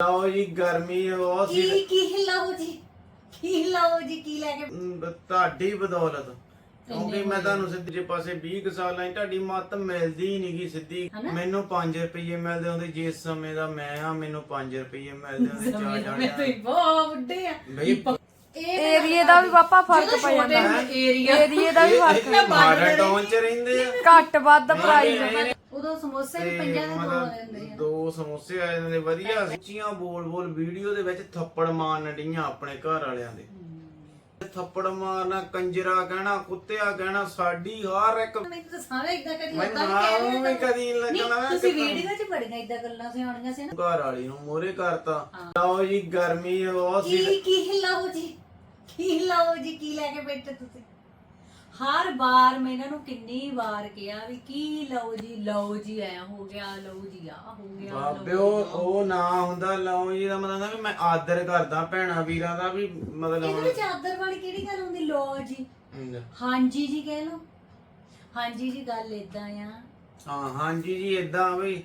ਲਓ ਜੀ ਗਰਮੀ ਬਹੁਤ ਸੀ। ਕੀ ਕੀ ਲਓ ਜੀ? ਕੀ ਲਓ ਜੀ ਕੀ ਲੈ ਕੇ ਅਮ, ਤੁਹਾਡੀ ਬਦੌਲਤ। ਕਿਉਂਕਿ ਮੈਂ ਤੁਹਾਨੂੰ ਸਿੱਧੇ ਪਾਸੇ 20 ਕੁ ਸਾਲ ਆਈ ਤੁਹਾਡੀ ਮੱਤ ਮਿਲਦੀ ਹੀ ਨਹੀਂਗੀ ਸਿੱਧੀ। ਹਨਾ? ਮੈਨੂੰ 5 ਰੁਪਏ ਮਿਲਦੇ ਹੁੰਦੇ ਜਿਸ ਸਮੇਂ ਦਾ ਮੈਂ ਆ ਮੈਨੂੰ 5 ਰੁਪਏ ਮਿਲਦੇ ਹੁੰਦੇ ਚਾਰ ਮੈਂ ਤਾਂ ਬਹੁਤ ਵੱਡੇ ਆ। ਬਈ ਇਹ ਏਰੀਏ ਦਾ ਵੀ ਪਾਪਾ ਫ਼ਰਕ ਪੈ ਜਾਂਦਾ। ਏਰੀਆ ਏਰੀਏ ਦਾ ਵੀ ਫ਼ਰਕ ਇਹ ਮਾਡਲ ਟਾਊਨ ਚ ਰਹਿੰਦੇ ਆ। ਘੱਟ ਵੱਧ ਪ੍ਰਾਈਸ ਉਦੋਂ ਸਮੋਸੇ ਵੀ ਤੇ ਪੰਜਾਂ ਦੇ ਆ। ਸਮੋਸੇ ਆਏ ਨੇ ਵਧੀਆ ਸੀ ਉੱਚੀਆਂ ਬੋਲ ਬੋਲ ਵੀਡੀਓ ਦੇ ਵਿੱਚ ਥੱਪੜ ਮਾਰਨ ਡੀਆਂ ਆਪਣੇ ਘਰ ਵਾਲਿਆਂ ਦੇ। ਥੱਪੜ ਮਾਰਨਾ ਕੰਜਰਾ ਕਹਿਣਾ ਕੁੱਤਿਆ ਕਹਿਣਾ ਸਾਡੀ ਹਰ ਇੱਕ ਮੈਨੂੰ ਤਾਂ ਸਾਰੇ ਇਦਾਂ ਕਦੀ ਮੈਂ ਕਹਿ ਵੀ ਰਹੇ ਕਦੀ ਨੀ ਲੱਗਣਾ ਨਹੀਂ ਤੁਸੀਂ ਵੀਡੀਓ 'ਚ ਬੜੀਆਂ ਇਦਾਂ ਗੱਲਾਂ ਸਿਆਉਣੀਆਂ ਸੀ ਨਾ। ਘਰ ਵਾਲੀ ਨੂੰ ਮੋਰੇ ਕਰਤਾ। ਲਓ ਜੀ ਗਰਮੀ ਬਹੁਤ ਸੀ ਕੀ ਕੀ ਲਓ ਜੀ? ਕੀ ਲਓ ਜੀ? ਕੀ ਲੈ ਕੇ ਬੈਠੇ ਤੁਸੀਂ? ਹਰ ਵਾਰ ਮੈਂ ਇਹਨਾਂ ਨੂੰ ਕਿੰਨੀ ਵਾਰ ਕਿਹਾ ਵੀ ਕੀ ਲਓ ਜੀ ਲਓ ਜੀ ਐ ਹੋ ਗਿਆ ਲਓ ਜੀ ਆ ਹੋ ਗਿਆ ਲਓ ਬਾਬੇ ਉਹ ਉਹ ਨਾ ਹੁੰਦਾ ਲਓ ਜੀ ਦਾ ਮਤਲਬ ਵੀ ਮੈਂ ਆਦਰ ਕਰਦਾ ਭੈਣਾ ਵੀਰਾਂ ਦਾ ਵੀ ਮਤਲਬ ਇਹਦੇ ਵਿੱਚ ਆਦਰ ਵਾਲੀ ਕਿਹੜੀ ਗੱਲ ਹੁੰਦੀ? ਲਓ ਜੀ। ਹਾਂਜੀ ਜੀ ਕਹਿ ਲਓ। ਹਾਂਜੀ ਜੀ ਗੱਲ ਇਦਾਂ ਆ। ਹਾਂ ਹਾਂਜੀ ਜੀ ਇਦਾਂ ਵੀ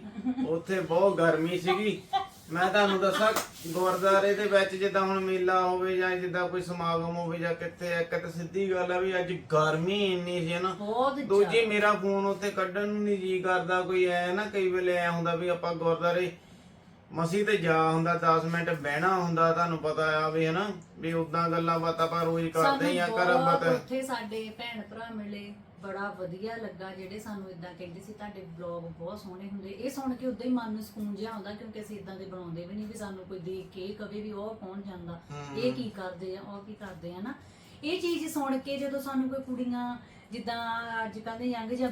ਉੱਥੇ ਬਹੁਤ ਗਰਮੀ ਸੀਗੀ। ਮੈਂ ਤੁਹਾਨੂੰ ਦੱਸਾਂ ਗੁਰਦਾਰੇ ਦੇ ਵਿੱਚ ਜਿੱਦਾਂ ਹੁਣ ਮੇਲਾ ਹੋਵੇ ਜਾਂ ਜਿੱਦਾਂ ਕੋਈ ਸਮਾਗਮ ਹੋਵੇ ਜਾਂ ਕਿੱਥੇ ਇੱਕ ਤਾਂ ਸਿੱਧੀ ਗੱਲ ਆ ਵੀ ਅੱਜ ਗਰਮੀ ਇੰਨੀ ਸੀ ਨਾ ਬਹੁਤ ਦੂਜੀ ਮੇਰਾ ਫੋਨ ਉੱਥੇ ਕੱਢਣ ਨੂੰ ਨਹੀਂ ਜੀ ਕਰਦਾ ਕੋਈ ਐ ਨਾ ਕਈ ਵੇਲੇ ਐ ਹੁੰਦਾ ਵੀ ਆਪਾਂ ਗੁਰਦਾਰੇ ਮਸੀ ਤੇ ਜਾ ਹੁੰਦਾ 10 ਮਿੰਟ ਬਹਿਣਾ ਹੁੰਦਾ ਤੁਹਾਨੂੰ ਪਤਾ ਆ ਵੀ ਹਨਾ ਵੀ ਉਦਾਂ ਗੱਲਾਂ ਬਾਤਾਂ ਆਪਾਂ ਰੋਜ਼ ਕਰਦੇ ਹੀ ਆ ਕਰ ਬਤ। ਉੱਥੇ ਸਾਡੇ ਭੈਣ ਭਰਾ ਮਿਲੇ। ਬੜਾ ਵਧੀਆ ਲੱਗਾ ਜਿਹੜੇ ਸਾਨੂੰ ਇਦਾਂ ਕਹਿੰਦੇ ਸੀ ਤੁਹਾਡੇ ਵਲੌਗ ਬਹੁਤ ਸੋਹਣੇ ਹੁੰਦੇ। ਇਹ ਸੁਣ ਕੇ ਉਦਾਂ ਹੀ ਮਨ ਨੂੰ ਸਕੂਨ ਜਿਹਾ ਆਉਂਦਾ ਕਿਉਂਕਿ ਅਸੀਂ ਇਦਾਂ ਦੇ ਬਣਾਉਂਦੇ ਵੀ ਨਹੀਂ ਵੀ ਸਾਨੂੰ ਕੋਈ ਦੇਖ ਕੇ ਕਵੇ ਵੀ ਉਹ ਕੌਣ ਜਾਂਦਾ ਇਹ ਕੀ ਕਰਦੇ ਆ ਉਹ ਕੀ ਕਰਦੇ ਆ ਨਾ। ਇਹ ਚੀਜ਼ ਸੁਣ ਕੇ ਜਦੋਂ ਸਾਨੂੰ ਕੋਈ ਕੁੜੀਆਂ ਜਿੱਦਾਂ ਅੱਜ ਕੱਲ੍ਹ ਦੇ ਯੰਗ ਜਾਂ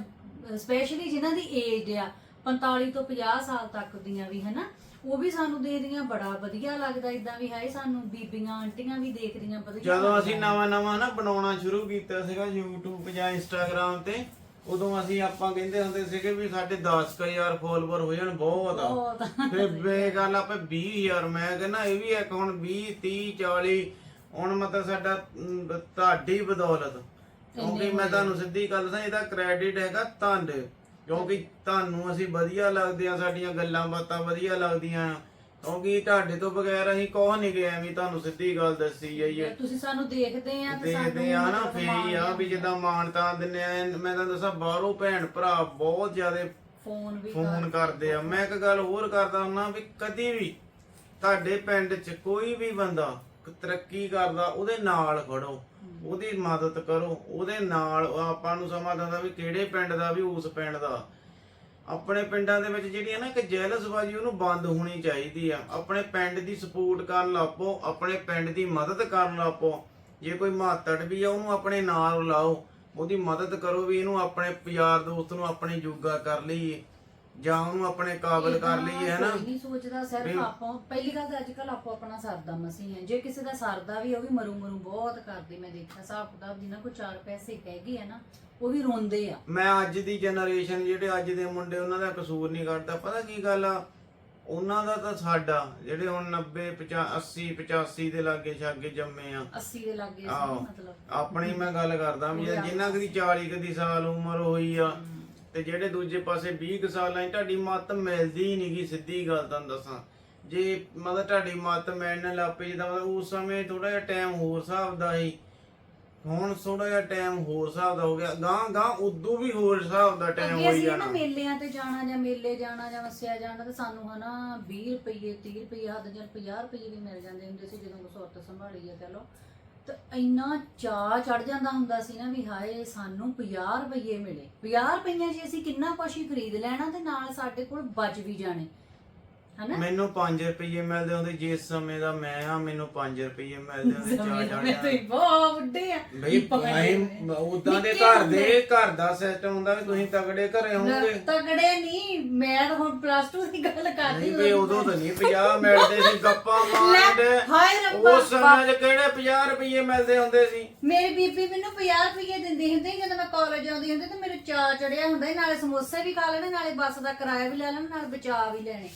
ਸਪੈਸ਼ਲੀ ਜਿਨ੍ਹਾਂ ਦੀ ਏਜ ਆ 45 ਤੋਂ 50 ਸਾਲ ਤੱਕ ਦੀਆਂ ਵੀ ਹਨਾ ਉਹ ਵੀ ਸਾਨੂੰ ਦੇਖਦੀਆਂ ਬੜਾ ਵਧੀਆ ਲੱਗਦਾ ਇਦਾਂ ਵੀ ਹੈ ਸਾਨੂੰ ਬੀਬੀਆਂ ਆਂਟੀਆਂ ਵੀ ਦੇਖਦੀਆਂ ਵਧੀਆ ਜਦੋਂ ਅਸੀਂ। ਨਵਾਂ ਨਵਾਂ ਨਾ ਬਣਾਉਣਾ ਸ਼ੁਰੂ ਕੀਤਾ ਸੀਗਾ YouTube ਜਾਂ Instagram ਤੇ ਉਦੋਂ ਅਸੀਂ ਆਪਾਂ ਕਹਿੰਦੇ ਹੁੰਦੇ ਸੀਗੇ ਵੀ ਸਾਡੇ 10000 ਫੋਲੋਵਰ ਹੋ ਜਾਣ ਬਹੁਤ ਆ। ਬਹੁਤ ਫਿਰ ਬੇਗਾਲ ਆਪੇ 20000 ਮੈਂ ਕਹਿੰਦਾ ਇਹ ਵੀ ਇੱਕ ਹੁਣ 20 30 40 ਹੁਣ ਮਤਲਬ ਸਾਡਾ ਅਮ, ਤੁਹਾਡੀ ਬਦੌਲਤ। ਕਿਉਂਕਿ ਮੈਂ ਤੁਹਾਨੂੰ ਸਿੱਧੀ ਗੱਲ ਦੱਸਾਂ ਇਹਦਾ ਕ੍ਰੈਡਿਟ ਹੈਗਾ ਤੁਹਾਡੇ ਕਿਉਂਕਿ ਤੁਹਾਨੂੰ ਅਸੀਂ ਵਧੀਆ ਲੱਗਦੇ ਆ ਸਾਡੀਆਂ ਗੱਲਾਂ ਬਾਤਾਂ ਵਧੀਆ ਲੱਗਦੀਆਂ। ਆ। ਕਿਉਂਕਿ ਤੁਹਾਡੇ ਤੋਂ ਬਗੈਰ ਅਸੀਂ ਕੋਹ ਨਹੀਂ ਗਏ ਵੀ ਤੁਹਾਨੂੰ ਸਿੱਧੀ ਗੱਲ ਦੱਸੀ ਜਾਈਏ। ਤੁਸੀਂ ਸਾਨੂੰ ਦੇਖਦੇ ਆ ਤੇ ਦੇਖਦੇ ਆ ਨਾ ਫੇਰ ਹੀ ਆ ਵੀ ਜਿੱਦਾਂ ਮਾਨਤਾ ਦਿੰਨੇ ਆ ਮੈਂ ਤਾਂ ਦੱਸਾਂ ਬਾਹਰੋਂ ਭੈਣ ਭਰਾ ਬਹੁਤ ਜ਼ਿਆਦੇ ਫੋਨ ਵੀ ਫੋਨ ਕਰਦੇ ਆ। ਮੈਂ ਇੱਕ ਗੱਲ ਹੋਰ ਕਰਦਾ ਹੁੰਦਾ ਵੀ ਕਦੀ ਵੀ ਤੁਹਾਡੇ ਪਿੰਡ 'ਚ ਕੋਈ ਵੀ ਬੰਦਾ ਤਰੱਕੀ ਕਰਦਾ, ਉਹਦੇ ਨਾਲ ਖੜੋ, ਉਹਦੀ ਮਦਦ ਕਰੋ, ਉਹਦੇ ਨਾਲ ਆਪਾਂ ਨੂੰ ਸਮਝ ਆਉਂਦਾ ਵੀ ਕਿਹੜੇ ਪਿੰਡ ਦਾ, ਵੀ ਉਸ ਪਿੰਡ ਦਾ। ਆਪਣੇ ਪਿੰਡਾਂ ਦੇ ਵਿੱਚ ਜਿਹੜੀ ਹੈ ਨਾ ਇੱਕ ਜੈਲਸਬਾਜੀ, ਉਹਨੂੰ ਬੰਦ ਹੋਣੀ ਚਾਹੀਦੀ ਆ। ਆਪਣੇ ਪਿੰਡ ਦੀ ਸਪੋਰਟ ਕਰਨ ਲੱਪੋ, ਆਪਣੇ ਪਿੰਡ ਦੀ ਮਦਦ ਕਰਨ ਲੱਪੋ। ਜੇ ਕੋਈ ਮਾਤੜ ਵੀ ਆ, ਉਹਨੂੰ ਆਪਣੇ ਨਾਲ ਲਾਓ। ਉਹਦੀ ਮਦਦ ਕਰੋ ਵੀ ਇਹਨੂੰ ਆਪਣੇ ਯਾਰ ਦੋਸਤ ਨੂੰ ਆਪਣੇ ਜੋਗਾ ਕਰ ਲਈਏ। ਜਾਂ ਉਹਨੂੰ ਆਪਣੇ ਕਾਬਲ ਕਰ ਲਈਏ ਹੈਨਾ? ਕੋਈ ਨਹੀਂ ਸੋਚਦਾ ਸਿਰਫ ਆਪਾਂ ਪਹਿਲੀ ਗੱਲ ਤਾਂ ਅੱਜ ਕੱਲ ਆਪੋ ਆਪਣਾ ਸਰਦਾ ਮਸੀਂ ਹੈ। ਜੇ ਕਿਸੇ ਦਾ ਸਰਦਾ ਵੀ ਉਹ ਵੀ ਮਰੂ ਮਰੂ ਬਹੁਤ ਕਰਦੇ ਮੈਂ ਦੇਖਿਆ ਹਿਸਾਬ ਕਿਤਾਬ ਜਿਨ੍ਹਾਂ ਕੋਲ ਚਾਰ ਪੈਸੇ ਹੈਗੇ ਆ ਨਾ ਉਹ ਵੀ ਰੋਂਦੇ ਆ। ਮੈਂ ਅੱਜ ਦੀ ਜਨਰੇਸ਼ਨ ਜਿਹੜੇ ਅੱਜ ਦੇ ਮੁੰਡੇ ਉਹਨਾਂ ਦਾ ਕਸੂਰ ਨਹੀਂ ਕਰਦਾ ਪਤਾ ਕੀ ਗੱਲ ਆ? ਉਹਨਾਂ ਦਾ ਤਾਂ ਸਾਡਾ ਜਿਹੜੇ ਹੁਣ 90 50 80 85 ਦੇ ਲਾਗੇ ਛਾਗੇ ਜੰਮੇ ਆ। 80 ਦੇ ਲੱਗੇ ਮਤਲਬ। ਆਪਣੀ ਮੈਂ ਗੱਲ ਕਰਦਾ ਵੀ ਜਿੰਨਾ ਕਦੀ 40 ਕਦੀ ਸਾਲ ਉਮਰ ਹੋਈ ਆ ਤੇ ਜਿਹੜੇ ਦੂਜੇ ਪਾਸੇ 20 ਕੁ ਸਾਲ ਤੁਹਾਡੀ ਮੱਤ ਮਿਲਦੀ ਹੀ ਨਹੀਂਗੀ ਸਿੱਧੀ ਗੱਲ ਤੁਹਾਨੂੰ ਦੱਸਾਂ। ਜੇ ਮਤਲਬ ਤੁਹਾਡੀ ਮੱਤ ਮਿਲਣ ਲੱਗ ਪਈ ਜਿੱਦਾਂ ਮਤਲਬ ਉਸ ਸਮੇਂ ਥੋੜਾ ਜਿਹਾ ਟਾਈਮ ਹੋਰ ਹਿਸਾਬ ਦਾ ਸੀ। ਹੁਣ ਥੋੜਾ ਜਿਹਾ ਟਾਈਮ ਹੋਰ ਹਿਸਾਬ ਦਾ ਹੋ ਗਿਆ। ਗਾਂ ਗਾਂ ਉਦੋਂ ਵੀ ਹੋਰ ਹਿਸਾਬ ਦਾ ਟਾਈਮ ਅੱਗੇ ਹੋਈ ਅਸੀਂ ਨਾ ਜਾਣਾ। ਮੇਲਿਆਂ ਤੇ ਜਾਣਾ ਜਾਂ ਮੇਲੇ ਜਾਣਾ ਜਾਂ ਵਸਿਆ ਜਾਣਾ ਤੇ ਸਾਨੂੰ ਹਨਾ 20 ਰੁਪਏ 30 ਰੁਪਏ ਹੱਦ ਜਾਂ 50 ਰੁਪਏ ਵੀ ਮਿਲ ਜਾਂਦੇ ਹੁੰਦੇ ਸੀ ਜਦੋਂ ਸੁਰਤ ਸੰਭਾਲੀ ਆ ਕਹ ਲੋ ਤੇ ਇੰਨਾ ਚਾਹ ਚੜ ਜਾਂਦਾ ਹੁੰਦਾ ਸੀ ਨਾ ਵੀ ਹਾਏ, ਸਾਨੂੰ 50 ਰੁਪਏ ਮਿਲੇ। 50 ਰੁਪਈਆਂ 'ਚ ਅਸੀਂ ਕਿੰਨਾ ਕੁਛ ਹੀ ਖਰੀਦ ਲੈਣਾ ਤੇ ਨਾਲ ਸਾਡੇ ਕੋਲ ਬਚ ਵੀ ਜਾਣੇ। ਹਨਾ? ਮੈਨੂੰ 5 ਰੁਪਏ ਮਿਲਦੇ ਹੁੰਦੇ ਜਿਸ ਸਮੇਂ ਦਾ ਮੈਂ ਆ ਮੈਨੂੰ 5 ਰੁਪਏ ਮਿਲਦੇ ਹੁੰਦੇ ਚਾਹ ਮੈਂ ਚਾਹ ਤਾਂ ਬਹੁਤ ਵੱਡੇ ਆ। ਬਈ ਅਸੀਂ ਉਦਾਂ ਦੇ ਘਰ ਦੇ ਘਰ ਦਾ ਸਿਸਟਮ ਹੁੰਦਾ ਵੀ ਤੁਸੀਂ ਤਗੜੇ ਘਰੇ ਹੋਵੋਗੇ। ਤਗੜੇ ਨਹੀਂ ਮੈਂ ਤਾਂ ਹੁਣ ਪਲੱਸ 2 ਦੀ ਗੱਲ ਕਰਦੀ ਨਹੀਂ ਬਈ ਉਦੋਂ ਤਾਂ ਨਹੀਂ 50 ਮਿਲਦੇ ਸੀ ਗੱਪਾਂ ਮਾਰਦੇ ਹਾਏ ਰੱਬਾ ਉਸ ਸਮੇਂ 'ਚ ਕਿਹੜੇ 50 ਰੁਪਏ ਮਿਲਦੇ ਹੁੰਦੇ ਸੀ? ਮੇਰੀ ਬੀਬੀ ਮੈਨੂੰ 50 ਰੁਪਏ ਦਿੰਦੀ ਹੁੰਦੀ ਸੀ ਜਦੋਂ ਮੈਂ ਕਾਲਜ ਆਉਂਦੀ ਹੁੰਦੀ ਤੇ ਮੇਰੇ ਚਾਅ ਚੜਿਆ ਹੁੰਦਾ ਸੀ, ਨਾਲੇ ਸਮੋਸੇ ਵੀ ਖਾ ਲੈਣੇ ਨਾਲੇ ਬੱਸ ਦਾ ਕਿਰਾਇਆ ਵੀ ਲੈ ਲੈਣਾ ਨਾਲੇ ਬਚਾ ਵੀ ਲੈਣੇ।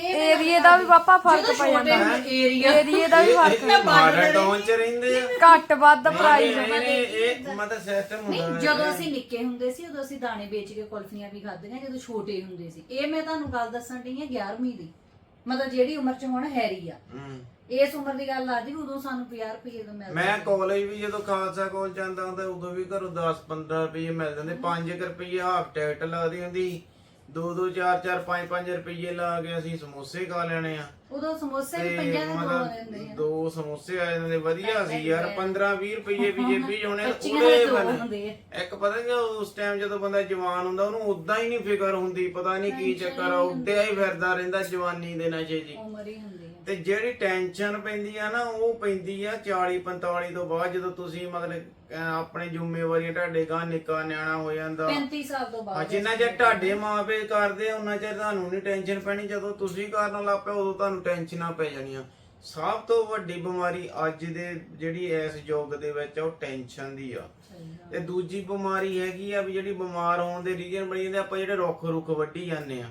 ਏਰੀਏ ਦਾ ਵੀ ਪਾਪਾ ਫ਼ਰਕ ਪੈ ਜਾਂਦਾ। ਏਰੀਆ ਏਰੀਏ ਦਾ ਵੀ ਫ਼ਰਕ ਇਹ ਮਾਡਲ ਟਾਊਨ 'ਚ ਰਹਿੰਦੇ ਆ। ਘੱਟ ਵੱਧ ਪ੍ਰਾਈਸ ਇਹ ਇਹ- ਇਹ ਮਤਲਬ ਸਿਸਟਮ ਨਹੀਂ ਹੁੰਦਾ ਜਦੋਂ ਅਸੀਂ ਨਿੱਕੇ ਹੁੰਦੇ ਸੀ ਉਦੋਂ ਅਸੀਂ ਦਾਣੇ ਵੇਚ ਕੇ ਕੁਲਫੀਆਂ ਵੀ ਖਾਧੀਆਂ ਜਦੋਂ ਛੋਟੇ ਹੁੰਦੇ ਸੀ। ਇਹ ਮੈਂ ਤੁਹਾਨੂੰ ਗੱਲ ਦੱਸਣ ਡਈ ਹਾਂ 11ਵੀਂ ਦੀ। ਮਤਲਬ ਜਿਹੜੀ ਉਮਰ 'ਚ ਹੁਣ ਹੈਰੀ ਆ। ਹੂੰ। ਇਸ ਉਮਰ ਦੀ ਗੱਲ ਆਦੀ ਉਦੋਂ ਸਾਨੂੰ 50 ਰੁਪਏ ਤੋਂ ਮਿਲਦਾ ਮੈਂ ਕਾਲਜ ਵੀ ਜਦੋਂ ਖਾਲਸਾ ਕਾਲਜ ਜਾਂਦਾ ਹੁੰਦਾ ਉਦੋਂ ਵੀ ਘਰੋਂ 10 15 ਰੁਪਏ ਮਿਲ ਜਾਂਦੇ। 5 ਰੁਪਏ ਹਾਫ ਟਿਕਟ ਲੱਗਦੀ ਹੁੰਦੀ 2 2 4 4 5 5 ਰੁਪਏ ਲਾ ਕੇ ਅਸੀਂ ਸਮੋਸੇ ਖਾ ਲੈਣੇ ਆ। ਉਦੋਂ ਸਮੋਸੇ ਵੀ ਤੇ ਪੰਜਾਂ ਦੇ ਦੋ ਆ। ਦੋ ਸਮੋਸੇ ਆ ਜਾਂਦੇ ਵਧੀਆ ਸੀ ਯਾਰ 15 20 ਰੁਪਏ ਵੀ ਜੇ ਹੋਣੇ ਉਹਦੇ ਇੱਕ ਪਤਾ ਨਹੀਂ ਉਸ ਟਾਈਮ ਜਦੋਂ ਬੰਦਾ ਜਵਾਨ ਹੁੰਦਾ ਉਹਨੂੰ ਉਦਾਂ ਹੀ ਨਹੀਂ ਫਿਕਰ ਹੁੰਦੀ ਪਤਾ ਨਹੀਂ ਕੀ ਚੱਕਰ ਆ ਉੱਡਿਆ ਹੀ ਫਿਰਦਾ ਰਹਿੰਦਾ ਜਵਾਨੀ ਦੇ ਨਸ਼ੇ ਹੀ। ਉਮਰ ਹੀ ਹੁੰਦੀ ਤੇ ਜਿਹੜੀ ਟੈਨਸ਼ਨ ਪੈਂਦੀ ਆ ਨਾ ਉਹ ਪੈਂਦੀ ਆ 40 45 ਤੋਂ ਬਾਅਦ ਜਦੋਂ ਤੁਸੀਂ ਮਤਲਬ ਅਹ, ਆਪਣੇ ਜ਼ਿੰਮੇਵਾਰੀਆਂ ਤੁਹਾਡੇ ਗਾਂ ਨਿੱਕਾ ਨਿਆਣਾ ਹੋ ਜਾਂਦਾ। 35 ਸਾਲ ਤੋਂ ਬਾਅਦ ਜਿੰਨਾ ਚਿਰ ਤੁਹਾਡੇ ਮਾਪੇ ਕਰਦੇ ਉਹਨਾਂ ਚਿਰ ਤੁਹਾਨੂੰ ਨਹੀਂ ਟੈਨਸ਼ਨ ਪੈਣੀ। ਜਦੋਂ ਤੁਸੀਂ ਕਰਨ ਲੱਗ ਪਏ ਉਦੋਂ ਤੁਹਾਨੂੰ ਟੈਨਸ਼ਨਾਂ ਪੈ ਜਾਣੀਆਂ। ਸਭ ਤੋਂ ਵੱਡੀ ਬਿਮਾਰੀ ਅੱਜ ਦੇ ਜਿਹੜੀ ਇਸ ਯੁੱਗ ਦੇ ਵਿੱਚ ਆ, ਉਹ ਟੈਨਸ਼ਨ ਦੀ ਆ। ਤੇ ਦੂਜੀ ਬਿਮਾਰੀ ਹੈਗੀ ਆ ਵੀ ਜਿਹੜੀ ਬਿਮਾਰ ਹੋਣ ਦੇ ਰੀਜਨ ਬਣੀ ਜਾਂਦੇ ਆਪਾਂ ਜਿਹੜੇ ਰੁੱਖ ਰੁੱਖ ਵੱਢੀ ਜਾਂਦੇ ਆ।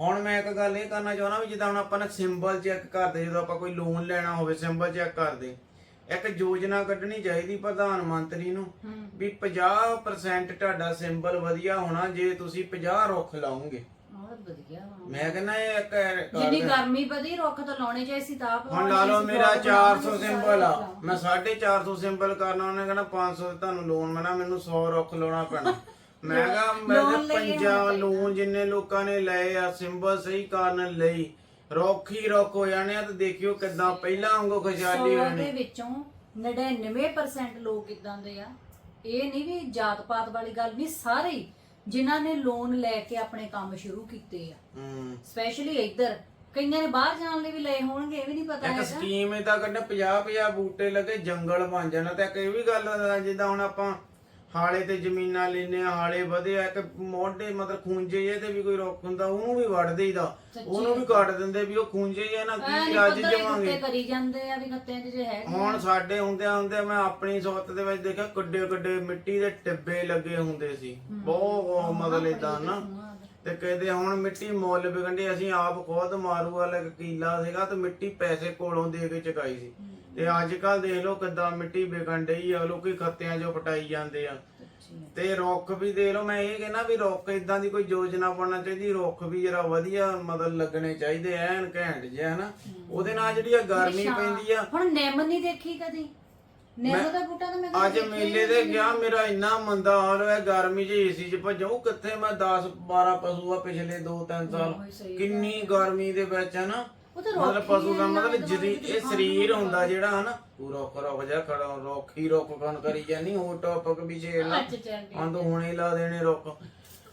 ਹੁਣ ਮੈਂ ਇੱਕ ਗੱਲ ਇਹ ਕਰਨਾ ਚਾਹੁੰਦਾ ਵੀ ਜਿੱਦਾਂ ਹੁਣ ਆਪਾਂ ਨੇ ਸਿੰਬਲ ਚੈੱਕ ਕਰਦੇ ਜਦੋਂ ਆਪਾਂ ਕੋਈ ਲੋਨ ਲੈਣਾ ਹੋਵੇ ਸਿੰਬਲ ਚੈੱਕ ਕਰਦੇ। ਇੱਕ ਯੋਜਨਾ ਕੱਢਣੀ ਚਾਹੀਦੀ ਪ੍ਰਧਾਨ ਮੰਤਰੀ ਨੂੰ ਵੀ 50% ਤੁਹਾਡਾ ਸਿੰਬਲ ਵਧੀਆ ਹੋਣਾ ਜੇ ਤੁਸੀਂ 50 ਰੁੱਖ ਲਾਓਗੇ। ਬਹੁਤ ਵਧੀਆ। ਵਾ। ਮੈਂ ਕਹਿੰਦਾ ਇਹ ਇੱਕ ਜਿੰਨੀ ਗਰਮੀ ਵਧੀ ਰੁੱਖ ਤਾਂ ਲਾਉਣੇ ਚਾਹੀਦੇ ਸੀ ਤਾਂ ਹੁਣ ਲਾ ਲਓ ਮੇਰਾ ਬਹੁਤ 400 ਲਾਉਣੇ ਸੀ, ਸਿੰਬਲ ਆ। ਮੈਂ 450 ਸਿੰਬਲ ਕਰਨਾ ਉਹਨੇ ਕਹਿੰਦਾ 500 ਤੇ ਤੁਹਾਨੂੰ ਲੋਨ ਮਿਲਣਾ ਮੈਨੂੰ 100 ਰੁੱਖ ਲਾਉਣਾ ਪੈਣਾ। ਮੈਂ ਕਿਹਾ ਮੈਂ ਪੰਜਾਹ ਹੁਣ ਲੋਨ ਜਿੰਨੇ ਲੋਕਾਂ ਨੇ ਲਏ ਆ ਸਿੰਬਲ ਸਹੀ ਕਾਰਨ ਲਈ। ਰੁੱਖ ਰੁੱਖ ਹੋ ਜਾਣੇ ਆ ਤੇ ਦੇਖਿਓ ਕਿਦਾਂ ਪਹਿਲਾਂ ਵਾਂਗੂ ਖੁਸ਼ਹਾਲੀ ਸੌ ਹੋਣੀ। ਦੇ ਵਿੱਚੋਂ 99% ਲੋਕ ਇਦਾਂ ਦੇ ਆ। ਇਹ ਨਹੀਂ ਵੀ ਜਾਤ ਪਾਤ ਵਾਲੀ ਗੱਲ ਨਹੀਂ ਸਾਰੇ ਹੀ ਜਿਨ੍ਹਾਂ ਨੇ ਲੋਨ ਲੈ ਕੇ ਆਪਣੇ ਕੰਮ ਸ਼ੁਰੂ ਕੀਤੇ ਆ। ਹੂੰ। ਸਪੈਸ਼ਲੀ ਇੱਧਰ ਕਈਆਂ ਨੇ ਬਾਹਰ ਜਾਣ ਲਈ ਵੀ ਲਏ ਹੋਣਗੇ ਇਹ ਵੀ ਨਹੀਂ ਪਤਾ ਇੱਕ ਹੈਗਾ। ਸਕੀਮ ਇਹਦਾ ਕੱਢ 50 50 ਬੂਟੇ ਲੱਗੇ ਜੰਗਲ ਬਣ ਜਾਣਾ ਤੇ ਇੱਕ ਇਹ ਵੀ ਗੱਲ ਆ, ਜਿੱਦਾਂ ਹੁਣ ਆਪਾਂ ਹਾਲੇ ਤੇ ਜ਼ਮੀਨਾਂ ਲੈਨੇ ਆ ਹਾਲੇ ਵਧੇ ਆ ਇੱਕ ਮੋਢੇ ਮਤਲਬ ਖੂੰਜੇ ਜੇ ਤੇ ਵੀ ਕੋਈ ਰੁੱਖ ਹੁੰਦਾ ਉਹਨੂੰ ਵੀ ਵੱਢ ਦੇਈਦਾ। ਉਹਨੂੰ ਵੀ ਕੱਟ ਦਿੰਦੇ ਵੀ ਉਹ ਖੂੰਜੇ ਜੇ ਨਾ ਕੀ ਅੱਜ ਜਮਾਂਗੇ ਕੁੱਤੇ ਕਰੀ ਜਾਂਦੇ ਆ ਵੀ ਗੱਤਿਆਂ 'ਚ ਜੇ ਹੈਗੇ ਹੁਣ ਸਾਡੇ ਹੁੰਦਿਆਂ ਹੁੰਦਿਆਂ ਮੈਂ ਆਪਣੀ ਸੋਤ ਦੇ ਵਿੱਚ ਦੇਖਿਆ ਕੱਡੇ ਕੱਡੇ ਮਿੱਟੀ ਦੇ ਟਿੱਬੇ ਲੱਗੇ ਹੁੰਦੇ ਸੀ। ਬਹੁਤ ਮਤਲਬ ਇਦਾਂ ਨਾ। ਤੇ ਕਹਿੰਦੇ ਹੁਣ ਮਿੱਟੀ ਮੁੱਲ ਵਿਕੰਡੇ ਅਸੀਂ ਆਪ ਖੁਦ ਮਾਰੂ ਵਾਲਾ ਇੱਕ ਕੀਲਾ ਸੀਗਾ ਤੇ ਮਿੱਟੀ ਪੈਸੇ ਕੋਲੋਂ ਦੇ ਕੇ ਚੁਕਾਈ ਸੀ। ਤੇ ਅੱਜ ਕੱਲ ਦੇਖ ਲਓ ਕਿੱਦਾਂ ਮਿੱਟੀ ਵਿਕਣ ਡਈ ਆ ਲੋਕੀ ਖੱਤਿਆਂ 'ਚੋਂ ਪਟਾਈ ਜਾਂਦੇ ਆ। ਤੇ ਰੁੱਖ ਵੀ ਦੇਖ ਲਓ ਮੈਂ ਇਹ ਕਹਿੰਦਾ ਵੀ ਰੁੱਖ ਇਦਾਂ ਦੀ ਕੋਈ ਯੋਜਨਾ ਬਣਨਾ ਚਾਹੀਦੀ ਰੁੱਖ ਵੀ ਜਰਾ ਵਧੀਆ ਮਤਲਬ ਲੱਗਣੇ ਚਾਹੀਦੇ ਐਨ ਘੈਂਟ ਜਿਹਾ ਹਨਾ। ਉਹਦੇ ਨਾਲ ਜਿਹੜੀ ਆ ਗਰਮੀ ਪੈਂਦੀ ਆ। ਹੁਣ ਨਿੰਮ ਨਹੀਂ ਦੇਖੀ ਕਦੀ? ਨਿੰਮ ਦਾ ਬੂਟਾ ਤਾਂ ਮੈਂ ਅੱਜ ਮੇਲੇ ਤੇ ਗਿਆ ਮੇਰਾ ਇੰਨਾ ਮੰਦਾ ਹਾਲ ਹੋਇਆ ਗਰਮੀ 'ਚ ਏਸੀ 'ਚ ਭੱਜੂ ਕਿੱਥੇ ਮੈਂ 10 12 ਪਸ਼ੂ ਆ ਪਿਛਲੇ 2-3 ਸਾਲ। ਕਿੰਨੀ ਗਰਮੀ ਦੇ ਵਿੱਚ ਹੈ ਨਾ ਉਹ ਤਾਂ ਮਤਲਬ ਰੁੱਖ ਪਸ਼ੂ ਦਾ ਮਤਲਬ ਜਿਹੜੀ ਇਹ ਸਰੀਰ ਹੁੰਦਾ ਜਿਹੜਾ ਹਨਾ ਪੂਰਾ ਰੁੱਖ ਜਿਹਾ ਖੜਾ ਰੁੱਖ ਹੀ ਰੁੱਖ ਕਨ ਕਰੀ ਜਾਨੀ ਹੋਰ ਟੌਪਿਕ ਵੀ ਛੇੜ ਲਾ। ਅੱਜ ਚੱਲ ਗਈ। ਆਂਦੋ ਹੁਣੇ ਲਾ ਦੇਣੇ ਰੁੱਖ।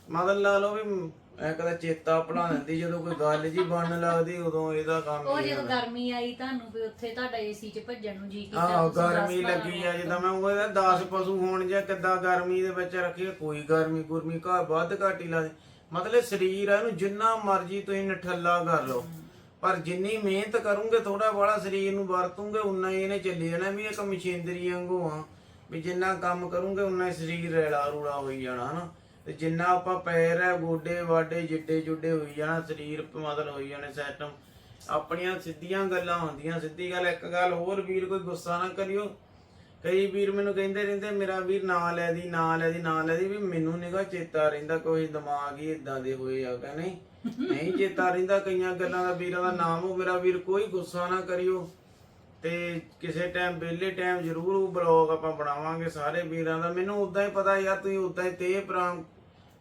ਮਤਲਬ ਲਾ ਲਓ ਵੀ ਐ ਕਦਾ ਚੇਤਾ ਭੁਲਾ ਦਿੰਦੀ ਜਦੋਂ ਕੋਈ ਗੱਲ ਜੀ ਬਣਨ ਲੱਗਦੀ ਉਦੋਂ ਇਹਦਾ ਕੰਮ ਉਹ ਹੀ ਜਦੋਂ ਗਰਮੀ ਆਈ ਤੁਹਾਨੂੰ ਵੀ ਉੱਥੇ ਤੁਹਾਡਾ ਏਸੀ 'ਚ ਭੱਜਣ ਨੂੰ ਜੀ ਕੀਤਾ ਆਹੋ ਤੁਸੀਂ ਗਰਮੀ ਦਸ ਲੱਗੀ ਆ ਜਿੱਦਾਂ ਮੈਂ ਉਹ 10 ਪਸ਼ੂ ਹੋਣ ਜਾਂ ਕਿੱਦਾਂ ਗਰਮੀ ਦੇ ਵਿੱਚ ਰੱਖੀਏ ਕੋਈ ਗਰਮੀ ਗੁਰਮੀ ਘਰ ਵੱਧ ਘੱਟ ਹੀ ਲਾਦੇ ਮਤਲਬ ਸਰੀਰ ਆ ਇਹਨੂੰ ਜਿੰਨਾ ਮਰਜ਼ੀ ਤੁਸੀਂ ਨਠੱਲਾ ਕਰ ਲਓ। ਪਰ ਜਿੰਨੀ ਮਿਹਨਤ ਕਰੂੰਗੇ ਥੋੜਾ ਬੜਾ ਸਰੀਰ ਨੂੰ ਵਰਤੋਗੇ, ਉਨਾ ਹੀ ਇਹਨੇ ਚੱਲੀ ਜਾਣਾ ਵੀ ਇੱਕ ਮਸ਼ੀਨਰੀ ਵਾਂਗੂ ਆ। ਵੀ ਜਿੰਨਾ ਕੰਮ ਕਰੋਗੇ, ਉਨਾ ਹੀ ਸਰੀਰ ਰੈਲਾ ਰੂਲਾ ਹੋਈ ਜਾਣਾ, ਹਨਾ? ਤੇ ਜਿੰਨਾ ਆਪਾਂ ਪੈਰ ਹੈ, ਗੋਡੇ, ਵਾਡੇ, ਜਿੱਡੇ, ਜੁੱਡੇ ਹੋਈ ਜਾਣਾ, ਸਰੀਰ ਮਤਲਬ ਹੋਈ ਜਾਣੇ ਸੈਟਮ ਆਪਣੀਆਂ ਸਿੱਧੀਆਂ ਗੱਲਾਂ ਹੁੰਦੀਆਂ, ਸਿੱਧੀ ਗੱਲ, ਇੱਕ ਗੱਲ ਹੋਰ ਵੀਰ ਕੋਈ ਗੁੱਸਾ ਨਾ ਕਰਿਓ। ਕਈ ਵੀਰ ਮੈਨੂੰ ਕਹਿੰਦੇ ਰਹਿੰਦੇ, ਮੇਰਾ ਵੀਰ ਨਾਂ ਲੈ ਦੀ, ਨਾਂ ਲੈ ਦੀ, ਨਾਂ ਲੈ ਦੀ, ਵੀ ਮੈਨੂੰ ਨਿਗਾ ਚੇਤਾ ਰਹਿੰਦਾ, ਕੋਈ ਦਿਮਾਗ ਹੀ ਇਦਾਂ ਦੇ ਹੋਏ ਆ ਕਹਿੰਦੇ ਨਹੀਂ ਚੇਤਾ ਰਹਿੰਦਾ ਕਈਆਂ ਗੱਲਾਂ ਦਾ ਵੀਰਾਂ ਦਾ ਨਾਮ ਹੋ ਮੇਰਾ ਵੀਰ ਕੋਈ ਗੁੱਸਾ ਨਾ ਕਰਿਓ। ਤੇ ਕਿਸੇ ਟਾਈਮ ਵਿਹਲੇ ਟਾਈਮ ਜ਼ਰੂਰ ਉਹ ਬਲੌਗ ਆਪਾਂ ਬਣਾਵਾਂਗੇ ਸਾਰੇ ਵੀਰਾਂ ਦਾ। ਮੈਨੂੰ ਉਦਾਂ ਹੀ ਪਤਾ ਯਾਰ ਤੁਸੀਂ ਉਦਾਂ ਹੀ ਤੇ ਪ੍ਰਾਮ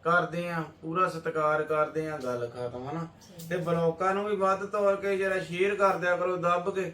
ਕਰਦੇ ਆ ਪੂਰਾ ਸਤਿਕਾਰ ਕਰਦੇ ਆ ਗੱਲ ਖਤਮ ਹਨਾ? ਤੇ ਬਲੌਕਾਂ ਨੂੰ ਵੀ ਵੱਧ ਤੌਰ ਕੇ ਜਰਾ ਸ਼ੇਅਰ ਕਰ ਦਿਆ ਕਰੋ ਦੱਬ ਕੇ।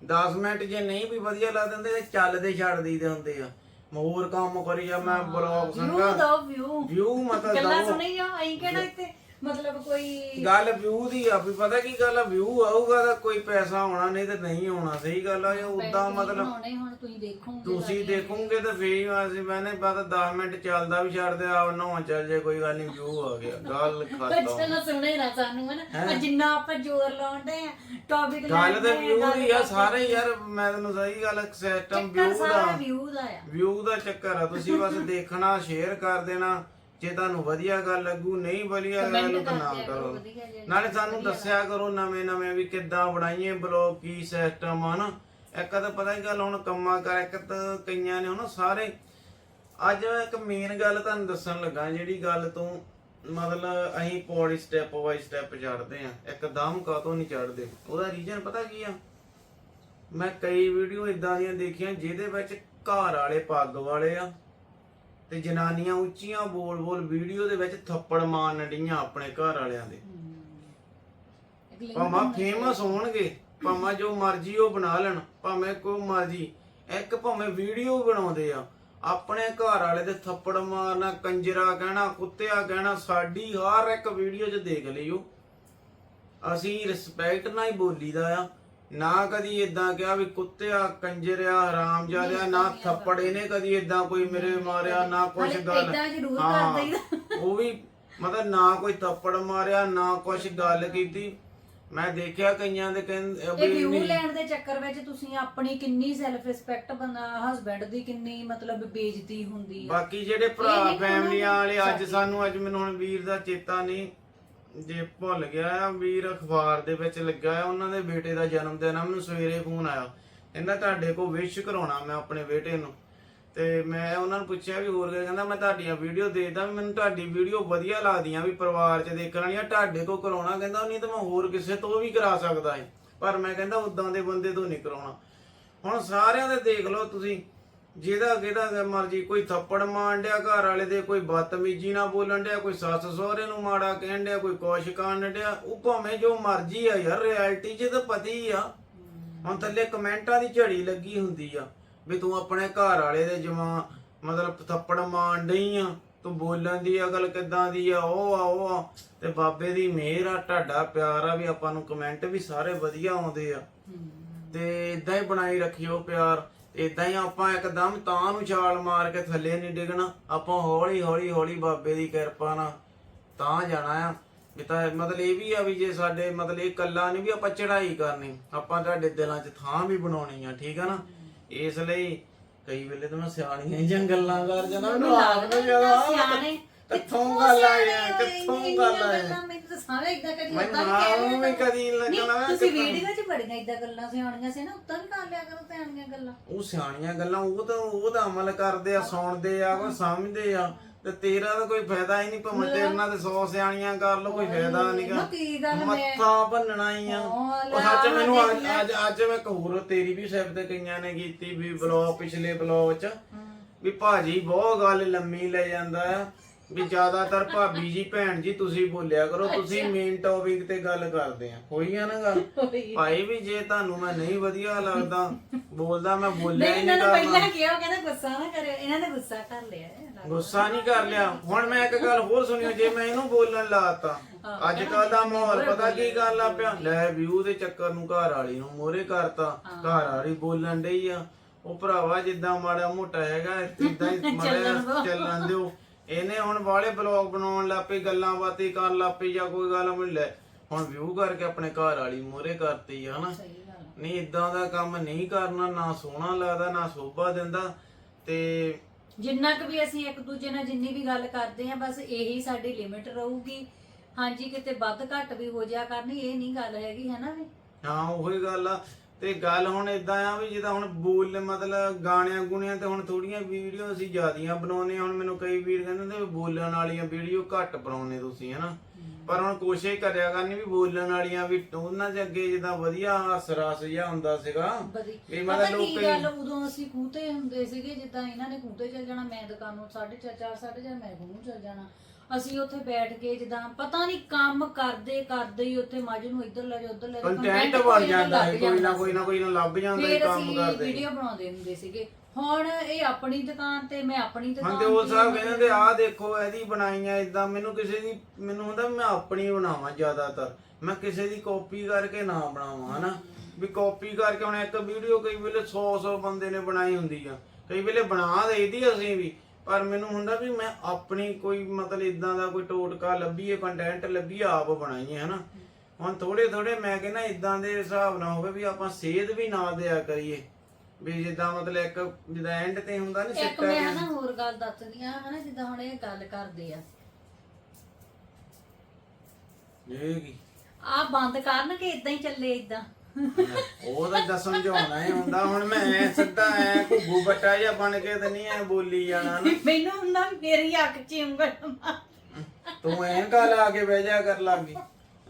10 ਮਿੰਟ ਜੇ ਨਹੀਂ ਵੀ ਵਧੀਆ ਲੱਗ ਦਿੰਦੇ ਤੇ ਚੱਲਦੇ ਛੱਡ ਦਈਦੇ ਹੁੰਦੇ ਆ। ਹੋਰ ਕੰਮ ਕਰੀ ਜਾ ਮੈਂ ਬਲੌਗ ਵਿਊ ਸੰਗਾ ਦੋ ਵਿਊ ਵਿਊ ਮਤਲਬ ਗੱਲਾਂ ਦਓ ਸੁਣੀ ਆ ਐਂ ਕਿਹੜਾ ਇੱਥੇ ਮਤਲਬ ਕੋਈ ਗੱਲ ਵਿਊ ਦੀ ਆ ਵੀ ਪਤਾ ਕੀ ਗੱਲ ਆ? ਵਿਊ ਆਊਗਾ ਤਾਂ ਕੋਈ ਪੈਸਾ ਆਉਣਾ ਨਹੀਂ ਤੇ ਨਹੀਂ ਆਉਣਾ ਸਹੀ ਗੱਲ ਆ। ਇਹ ਉਦਾਂ ਮਤਲਬ ਬਣਾਉਣੇ ਹੁਣ ਤੁਸੀਂ ਦੇਖੋਗੇ ਤੁਸੀਂ ਦੇਖੋਗੇ ਤਾਂ ਫੇਰ ਅਸੀਂ ਮੈਨੇ ਪਤਾ 10 ਮਿੰਟ ਚੱਲਦਾ ਵੀ ਛੱਡ ਦੇ ਆ ਨਹਾਉਣ ਚੱਲ ਜੇ ਕੋਈ ਗੱਲ ਨਹੀਂ ਵਿਊ ਆ ਗਿਆ। ਗੱਲ ਖਤਮ। ਚਲੋ ਸੁਣੇ ਨਾ ਸਾਨੂੰ ਹਨਾ? ਜਿੰਨਾ ਆਪਾਂ ਜ਼ੋਰ ਲਾਉਂਦੇ ਆ ਟੌਪਿਕ ਗੱਲ ਤੇ ਵਿਊ ਦੀ ਆ ਸਾਰੇ ਯਾਰ ਮੈਂ ਤੈਨੂੰ ਸਹੀ ਗੱਲ ਸਿਸਟਮ ਵਿਊ ਦਾ ਸਾਰਾ ਵਿਊ ਦਾ ਆ। ਵਿਊ ਦਾ ਚੱਕਰ ਆ ਤੁਸੀਂ ਬਸ ਦੇਖਣਾ ਸ਼ੇਅਰ ਕਰ ਦੇਣਾ। ਜੇ ਤੁਹਾਨੂੰ ਵਧੀਆ ਗੱਲ ਲੱਗੂ ਨਹੀਂ ਵਧੀਆ ਗੱਲ ਤਾਂ ਨਾ ਕਰੋ। ਨਾਲੇ ਸਾਨੂੰ ਦੱਸਿਆ ਕਰੋ ਨਵੇਂ ਨਵੇਂ ਵੀ ਕਿੱਦਾਂ ਬਣਾਈਏ ਬਲੌਗ ਕੀ ਸਿਸਟਮ ਆ ਨਾ। ਇੱਕ ਤਾਂ ਪਤਾ ਹੀ ਗੱਲ ਹੁਣ ਕੰਮਾਂ ਕਰ ਇੱਕ ਤਾਂ ਕਈਆਂ ਨੇ ਹੁਣ ਸਾਰੇ ਅੱਜ ਇੱਕ ਮੇਨ ਗੱਲ ਤੁਹਾਨੂੰ ਦੱਸਣ ਲੱਗਾ ਜਿਹੜੀ ਗੱਲ ਤੋਂ ਮਤਲਬ ਅਸੀਂ ਪੌੜੀ ਸਟੈਪ ਬਾਈ ਸਟੈਪ ਚੜਦੇ ਆ ਇੱਕਦਮ ਕਾਤੋਂ ਨਹੀਂ ਚੜਦੇ ਉਹਦਾ ਰੀਜ਼ਨ ਪਤਾ ਕੀ ਆ? ਮੈਂ ਕਈ ਵੀਡੀਓ ਇਦਾਂ ਦੀਆਂ ਦੇਖੀਆਂ ਜਿਹਦੇ ਵਿੱਚ ਘਰ ਵਾਲੇ ਪੱਗ ਵਾਲੇ ਆ। ਤੇ ਜਨਾਨੀਆਂ ਉੱਚੀਆਂ ਬੋਲ-ਬੋਲ ਵੀਡੀਓ ਦੇ ਵਿੱਚ ਥੱਪੜ ਮਾਰਨ ਡੀਆਂ ਆਪਣੇ ਘਰ ਵਾਲਿਆਂ ਦੇ। ਭਾਵੇਂ ਫੇਮਸ ਹੋਣਗੇ ਭਾਵੇਂ ਜੋ ਮਰਜ਼ੀ ਉਹ ਬਣਾ ਲੈਣ ਭਾਵੇਂ ਕੋਈ ਮਰਜ਼ੀ ਇੱਕ ਭਾਵੇਂ ਵੀਡੀਓ ਬਣਾਉਂਦੇ ਆ ਆਪਣੇ ਘਰ ਵਾਲੇ ਦੇ ਥੱਪੜ ਮਾਰਨਾ ਕੰਜਰਾ ਕਹਿਣਾ ਕੁੱਤਿਆ ਕਹਿਣਾ ਸਾਡੀ ਹਰ ਇੱਕ ਵੀਡੀਓ 'ਚ ਦੇਖ ਲਿਓ ਅਸੀਂ ਰਿਸਪੈਕਟ ਨਾਲ ਹੀ ਬੋਲੀਦਾ ਆ। ਨਾ ਕਦੀ ਇਦਾਂ ਕਿਹਾ ਵੀ ਕੁੱਤਿਆ ਕੰਜਰਿਆ ਹਰਾਮਜ਼ਾਦਿਆ ਨਾ ਥੱਪੜ ਇਹਨੇ ਕਦੀ ਇਦਾਂ ਕੋਈ ਮੇਰੇ ਮਾਰਿਆ ਨਾ ਕੁਛ ਗੱਲ। ਏਦਾਂ ਜ਼ਰੂਰ ਹਾਂ, ਕਰ ਦਈਦਾ। ਉਹ ਵੀ ਮਤਲਬ ਨਾ ਕੋਈ ਥੱਪੜ ਮਾਰਿਆ ਨਾ ਕੁਛ ਗੱਲ ਕੀਤੀ। ਮੈਂ ਦੇਖਿਆ ਕਈਆਂ ਦੇ ਕਹਿੰਦੇ ਇਹ ਵੀ ਵਿਊ ਨਹੀਂ- ਲੈਣ ਦੇ ਚੱਕਰ ਵਿੱਚ ਤੁਸੀਂ ਆਪਣੀ ਕਿੰਨੀ ਸੈਲਫ ਰਿਸਪੈਕਟ ਬੰਦਾ ਹਸਬੈਂਡ ਦੀ ਕਿੰਨੀ ਮਤਲਬ ਬੇਇੱਜ਼ਤੀ ਹੁੰਦੀ ਆ। ਬਾਕੀ ਜਿਹੜੇ ਇਹ ਭਰਾ ਫੈਮਲੀਆਂ ਵਾਲੇ ਅੱਜ। ਸਾਨੂੰ ਅੱਜ ਮੈਨੂੰ ਹੁਣ ਵੀਰ ਦਾ ਚੇਤਾ ਨਹੀਂ। ਜੇ ਭੁੱਲ ਗਿਆ ਆ ਵੀਰ ਅਖਬਾਰ ਦੇ ਵਿੱਚ ਲੱਗਾ ਆ, ਉਹਨਾਂ ਦੇ ਬੇਟੇ ਦਾ ਜਨਮ ਦਿਨ ਆ, ਮੈਨੂੰ ਸਵੇਰੇ ਫੋਨ ਆਇਆ। ਕਹਿੰਦਾ ਤੁਹਾਡੇ ਕੋਲ ਵਿਸ਼ ਕਰਾਉਣਾ ਮੈਂ ਆਪਣੇ ਬੇਟੇ ਨੂੰ। ਤੇ ਮੈਂ ਉਹਨਾਂ ਨੂੰ ਪੁੱਛਿਆ ਵੀ ਹੋਰ ਕੀ ਕਹਿੰਦਾ ਮੈਂ ਤੁਹਾਡੀਆਂ ਵੀਡੀਓ ਦੇਖਦਾ ਵੀ ਮੈਨੂੰ ਤੁਹਾਡੀ ਵੀਡੀਓ ਵਧੀਆ ਲੱਗਦੀਆਂ ਵੀ ਪਰਿਵਾਰ 'ਚ ਦੇਖਣ ਵਾਲੀਆਂ, ਤੁਹਾਡੇ ਕੋਲ ਕਰਾਉਣਾ, ਕਹਿੰਦਾ ਨਹੀਂ ਤਾਂ ਮੈਂ ਹੋਰ ਕਿਸੇ ਤੋਂ ਵੀ ਕਰਾ ਸਕਦਾ ਹੈ ਪਰ ਮੈਂ ਕਹਿੰਦਾ ਉਦਾਂ ਦੇ ਬੰਦੇ ਤੋਂ ਨਹੀਂ ਕਰਾਉਣਾ। ਹੁਣ ਸਾਰਿਆਂ ਦੇ ਦੇਖ ਲਓ ਤੁਸੀਂ ਜਿਹਦਾ ਕਿਹਦਾ ਮਰਜ਼ੀ ਕੋਈ ਥੱਪੜ ਮਾਰਨ ਡਿਆ ਘਰ ਵਾਲੇ ਦੇ ਕੋਈ ਬਦਤਮੀਜੀ ਨਾਲ ਬੋਲਣ ਡਿਆ ਕੋਈ ਸੱਸ ਸਹੁਰੇ ਨੂੰ ਮਾੜਾ ਕਹਿਣ ਡਿਆ ਕੋਈ ਕੁਛ ਕਰਨ ਡਿਆ ਉਹ ਭਾਵੇਂ ਜੋ ਮਰਜ਼ੀ ਆ ਯਾਰ ਰਿਐਲਿਟੀ 'ਚ ਤਾਂ ਪਤਾ ਹੀ ਆ। ਹੁਣ ਥੱਲੇ ਕਮੈਂਟਾਂ ਦੀ ਝੜੀ ਲੱਗੀ ਹੁੰਦੀ ਆ ਵੀ ਤੂੰ ਆਪਣੇ ਘਰ ਵਾਲੇ ਦੇ ਜਮਾ ਮਤਲਬ ਥੱਪੜ ਮਾਰਨ ਡਈ ਆ ਤੂੰ ਬੋਲਣ ਦੀ ਅਕਲ ਕਿੱਦਾਂ ਦੀ ਆ ਉਹ ਆ ਉਹ ਆ ਤੇ ਬਾਬੇ ਦੀ ਮਿਹਰ ਆ ਤੁਹਾਡਾ ਪਿਆਰ ਆ ਵੀ ਆਪਾਂ ਨੂੰ ਕਮੈਂਟ ਵੀ ਸਾਰੇ ਵਧੀਆ ਆਉਂਦੇ ਆ। ਤੇ ਇਦਾਂ ਹੀ ਬਣਾਈ ਰੱਖਿਓ ਪਿਆਰ। ਇਦਾਂ ਹੀ ਆਪਾਂ ਇੱਕਦਮ ਤਾਂ ਨੂੰ ਛਾਲ ਮਾਰ ਕੇ ਥੱਲੇ ਨਹੀਂ ਡਿੱਗਣਾ ਆਪਾਂ ਹੌਲੀ ਹੌਲੀ ਹੌਲੀ ਬਾਬੇ ਦੀ ਕਿਰਪਾ ਨਾਲ ਤਾਂ ਜਾਣਾ ਆ। ਵੀ ਤਾਂ ਮਤਲਬ ਇਹ ਵੀ ਆ ਵੀ ਜੇ ਸਾਡੇ ਮਤਲਬ ਇਹ ਕੱਲਾ ਨਹੀਂ ਵੀ ਆਪਾਂ ਚੜ੍ਹਾਈ ਕਰਨੀ ਆਪਾਂ ਤੁਹਾਡੇ ਦਿਲਾਂ 'ਚ ਥਾਂ ਵੀ ਬਣਾਉਣੀ ਆ ਠੀਕ ਆ ਨਾ? ਇਸ ਲਈ ਕਈ ਵੇਲੇ ਤਾਂ ਮੈਂ ਸਿਆਣੀਆਂ ਜਾਂ ਗੱਲਾਂ ਕਰ ਜਾਣਾ ਮੈਨੂੰ ਨੂੰ ਜਦੋਂ ਸਿਆਣੇ ਕਿੱਥੋਂ ਗੱਲ ਆਈ ਕਿੱਥੋਂ ਗੱਲ ਆਈ ਮੈਨੂੰ ਤਾਂ ਸਾਰੇ ਇਦਾਂ ਮੈਂ ਵੀ ਮਾਂ ਕਦੀ ਕਰੋ। ਲੱਗਣਾ ਨਹੀਂ, ਤੁਸੀਂ ਵੀਡੀਓ 'ਚ ਬੜੀਆਂ ਇਦਾਂ ਗੱਲਾਂ ਸਿਆਣੀਆਂ ਸੀ ਨਾ ਵੀ ਕਰ ਲਿਆ ਕਰੋ ਸਿਆਣੀਆਂ ਗੱਲਾਂ। ਉਹ ਸਿਆਣੀਆਂ ਗੱਲਾਂ ਉਹ ਤਾਂ ਉਹ ਤਾਂ ਅਮਲ ਕਰਦੇ ਆ ਸੁਣਦੇ ਆ ਉਹ ਸਮਝਦੇ ਆ। ਤੇ ਤੇਰਾ ਤਾਂ ਕੋਈ ਫਾਇਦਾ ਹੀ ਨਹੀਂ ਭਾਵੇਂ ਤੇਰੇ ਨਾਲ ਤੇ 100 ਸਿਆਣੀਆਂ ਕਰ ਲੋ ਕੋਈ ਫਾਇਦਾ ਨਹੀਂਗਾ ਮੈਂ ਮੱਥਾ ਭੰਨਣਾ ਹੀ ਆ। ਹਾਂ, ਉਹ ਸੱਚ ਮੈਨੂੰ ਅੱਜ। ਅੱਜ ਅੱਜ ਮੈਂ ਇੱਕ ਹੋਰ ਤੇਰੀ ਵੀ ਸਿਫਤ ਕਈਆਂ ਨੇ ਕੀਤੀ ਵੀ ਬਲੌਗ ਪਿਛਲੇ ਬਲੌਗ ਚ। ਵੀ ਭਾਜੀ ਬਹੁਤ ਗੱਲ ਲੰਮੀ ਲੈ ਜਾਂਦਾ ਆ। ਵੀ ਜ਼ਿਆਦਾਤਰ ਭਾਬੀ ਜੀ ਭੈਣ ਜੀ ਤੁਸੀਂ ਬੋਲਿਆ ਕਰੋ ਤੁਸੀਂ ਮੇਨ ਟੌਪਿਕ ਤੇ ਗੱਲ ਕਰਦੇ ਆ। ਹੋਈ ਆ ਨਾ ਗੱਲ। ਭਾਈ ਵੀ ਜੇ ਤੁਹਾਨੂੰ ਮੈਂ ਨਹੀਂ ਵਧੀਆ ਲੱਗਦਾ ਬੋਲਦਾ ਮੈਂ ਬੋਲਿਆ ਨਹੀਂ ਹੀ ਇਹਨਾਂ ਨਹੀਂ ਨੇ ਕਰਨਾ ਪਹਿਲਾਂ ਕਿਹਾ ਉਹ ਕਹਿੰਦਾ ਗੁੱਸਾ ਨਾ ਕਰਿਓ ਇਹਨਾਂ ਨੇ ਗੁੱਸਾ ਕਰ ਲਿਆ ਹੈ। ਗੁੱਸਾ ਨਹੀਂ ਕਰ ਲਿਆ। ਹੁਣ ਮੈਂ ਇੱਕ ਗੱਲ ਹੋਰ ਸੁਣਿਓ ਜੇ ਮੈਂ ਇਹਨੂੰ ਬੋਲਣ ਲਾਤਾ ਅੱਜ ਕੱਲ ਦਾ ਮਾਹੌਲ ਪਤਾ ਕੀ ਗੱਲ ਲੱਗ ਪਿਆ? ਲੈ ਵਿਊ ਦੇ ਚੱਕਰ ਨੂੰ ਘਰ ਵਾਲੀ ਨੂੰ ਮੋਰੇ ਕਰਤਾ ਘਰ ਵਾਲੀ ਬੋਲਣ ਡਈ ਆ। ਉਹ ਭਰਾਵਾ ਜਿੱਦਾਂ ਮਾੜਾ ਮੋਟਾ ਹੈਗਾ ਇਦਾਂ ਹੀ ਮਾੜਾ ਚੱਲਣ ਦਿਓ। ਇਹਨੇ ਹੁਣ ਵਾਲੇ ਬਲੌਗ ਬਣਾਉਣ ਲੱਪੇ ਗੱਲਾਂ ਬਾਤਾਂ ਕਰਨ ਲੱਪੇ ਜਾਂ ਕੋਈ ਗੱਲ ਮਿਲ ਲੈ। ਹੁਣ ਵਿਊ ਕਰਕੇ ਆਪਣੇ ਘਰ ਵਾਲੀ ਮੋਰੇ ਕਰਤੀ ਹਨਾ। ਨਹੀਂ ਇਦਾਂ ਦਾ ਕੰਮ ਨਹੀਂ ਕਰਨਾ ਨਾ ਸੋਹਣਾ ਲੱਗਦਾ ਨਾ ਸੋਭਾ ਦਿੰਦਾ। ਤੇ ਜਿੰਨਾ ਕੁ ਵੀ ਅਸੀਂ ਇੱਕ ਦੂਜੇ ਨਾਲ ਜਿੰਨੀ ਵੀ ਗੱਲ ਕਰਦੇ ਆ ਬਸ ਇਹੀ ਸਾਡੀ ਲਿਮਿਟ ਰਹੂਗੀ। ਹਾਂਜੀ ਕਿਤੇ ਵੱਧ ਘੱਟ ਵੀ ਹੋ ਜਾ ਕਰਨੀ ਇਹ ਨਹੀਂ ਗੱਲ ਹੈਗੀ ਹੈ ਨਾ ਵੀ? ਹਾਂ ਉਹੀ ਗੱਲ ਆ। ਤੇ ਗੱਲ ਹੁਣ ਇਦਾਂ ਆ ਵੀ ਜਿੱਦਾਂ ਹੁਣ ਬੋਲ ਮਤਲਬ ਗਾਣਿਆਂ ਗੁਣਿਆਂ ਤੇ ਹੁਣ ਥੋੜੀਆਂ ਵੀਡੀਓ ਅਸੀਂ ਜ਼ਿਆਦੀਆਂ ਬਣਾਉਨੇ ਆ। ਹੁਣ ਮੈਨੂੰ ਕਈ ਵੀਰ ਕਹਿੰਦੇ ਨੇ ਵੀ ਬੋਲਣ ਵਾਲੀਆਂ ਵੀਡੀਓ ਘੱਟ ਬਣਾਉਨੇ ਤੁਸੀਂ ਹਨਾ? ਪਰ ਹੁਣ ਕੋਸ਼ਿਸ਼ ਕਰਿਆ ਕਰਨੀ ਵੀ ਬੋਲਣ ਵਾਲੀਆਂ ਵੀ ਉਹਨਾਂ ਦੇ ਅੱਗੇ ਜਿੱਦਾਂ ਵਧੀਆ ਹਾਸ ਰਸ ਜਿਹਾ ਹੁੰਦਾ ਸੀਗਾ। ਵੀ ਮਤਲਬ ਕੀ ਲੋਕ ਗੱਲ ਉਦੋਂ ਅਸੀਂ ਕੂਤੇ ਹੁੰਦੇ ਸੀਗੇ ਜਿੱਦਾਂ ਇਹਨਾਂ ਨੇ ਕੂਤੇ ਚੱਲ ਜਾਣਾ ਮੈਂ ਦੁਕਾਨ ਨੂੰ 4:30 4:30 ਮੈਂ ਘੁੰਮੂ ਚੱਲ ਜਾਣਾ। ਅਸੀਂ ਉੱਥੇ ਬੈਠ ਕੇ ਜਿੱਦਾਂ ਪਤਾ ਨਹੀਂ ਕੰਮ ਕਰਦੇ ਕਰਦੇ ਹੀ ਉੱਥੇ ਮੱਝ ਨੂੰ ਇੱਧਰ ਲੈ ਜਾ ਉੱਧਰ ਲੈ ਜਾ ਕੰਟੈਂਟ content ਬਣ ਕੋਈ ਨਾ ਜਾਂਦਾ ਹੈ ਲੱਗ ਕੋਈ ਨਾ ਜਾਂਦਾ ਕੋਈ ਨਾ ਕੋਈ ਨਾ ਲੱਭ ਜਾਂਦਾ ਹੈ ਫਿਰ ਕੰਮ ਅਸੀਂ ਕਰਦੇ। ਵੀਡੀਓ ਬਣਾਉਂਦੇ ਹੁੰਦੇ ਸੀਗੇ। ਹੁਣ ਇਹ ਆਪਣੀ ਦੁਕਾਨ ਤੇ ਮੈਂ ਆਪਣੀ ਦੁਕਾਨ ਤੇ ਉਹ ਸਾਹਿਬ ਕਹਿੰਦੇ ਤੇ ਆਹ ਦੇਖੋ ਇਹਦੀ ਬਣਾਈਆਂ ਇਦਾਂ ਮੈਨੂੰ ਕਿਸੇ ਦੀ ਮੈਨੂੰ ਹੁੰਦਾ ਮੈਂ ਆਪਣੀ ਬਣਾਵਾਂ ਜ਼ਿਆਦਾਤਰ। ਮੈਂ ਕਿਸੇ ਦੀ ਕਾਪੀ ਕਰਕੇ ਨਾ ਬਣਾਵਾਂ ਹਨਾ? ਵੀ ਕਾਪੀ ਕਰਕੇ ਹੁਣ ਇੱਕ ਵੀਡੀਓ ਕਈ ਵੇਲੇ 100 100 ਬੰਦੇ ਨੇ ਬਣਾਈ ਹੁੰਦੀ ਆ। ਕਈ ਵੇਲੇ ਬਣਾ ਦੇਈਦੀ ਅਸੀਂ ਵੀ। ਪਰ ਮੈਨੂੰ ਹੁੰਦਾ ਵੀ ਮੈਂ ਆਪਣੀ ਕੋਈ ਮਤਲਬ ਇਦਾਂ ਦਾ ਕੋਈ ਟੋਟਕਾ ਲੱਭੀਏ ਕੰਟੈਂਟ ਲੱਭੀਏ ਆਪ ਬਣਾਈਏ ਹਨਾ। ਹੁਣ ਥੋੜੇ ਥੋੜੇ ਮੈਂ ਕਹਿੰਦਾ ਇਦਾਂ ਦੇ ਹਿਸਾਬ ਨਾਲ ਹੋਵੇ ਵੀ ਆਪਾਂ ਸੇਧ ਵੀ ਨਾ ਦਿਆ ਕਰੀਏ। ਵੀ ਜਿੱਦਾਂ ਮਤਲਬ ਇੱਕ ਜਿੱਦਾਂ ਐਂਡ ਤੇ ਹੁੰਦਾ ਨਹੀਂ ਇੱਕ ਮੈਂ ਹਨਾ ਹੋਰ ਗੱਲ ਦੱਸਦੀ ਆ ਹਨਾ ਜਿੱਦਾਂ ਹੁਣ ਇਹ ਗੱਲ ਕਰਦੇ ਆ। ਇਹ ਕੀ? ਆ ਬੰਦ ਕਰਨ ਕਿ ਇਦਾਂ ਹੀ ਚੱਲੇ ਇਦਾਂ ਉਹ ਤਾਂ ਦੱਸਣ ਸਮਝਾਉਣਾ ਹੀ ਹੁੰਦਾ ਹੁਣ ਮੈਂ ਐਂ ਸਿੱਧਾ ਐ ਘੁੱਗੂ ਬੱਟਾ ਜਿਹਾ ਬਣ ਕੇ ਤੇ ਨਹੀਂ ਐ ਬੋਲੀ ਜਾਣਾ ਨਾ। ਮੈਨੂੰ ਹੁੰਦਾ ਵੀ ਮੇਰੀ ਅੱਖ ਚ ਉਂਗਲ ਮਾਰ। ਤੂੰ ਐਂਕਾ ਲਾ ਕੇ ਬਹਿ ਜਾ ਕਰ ਲਾਗੀ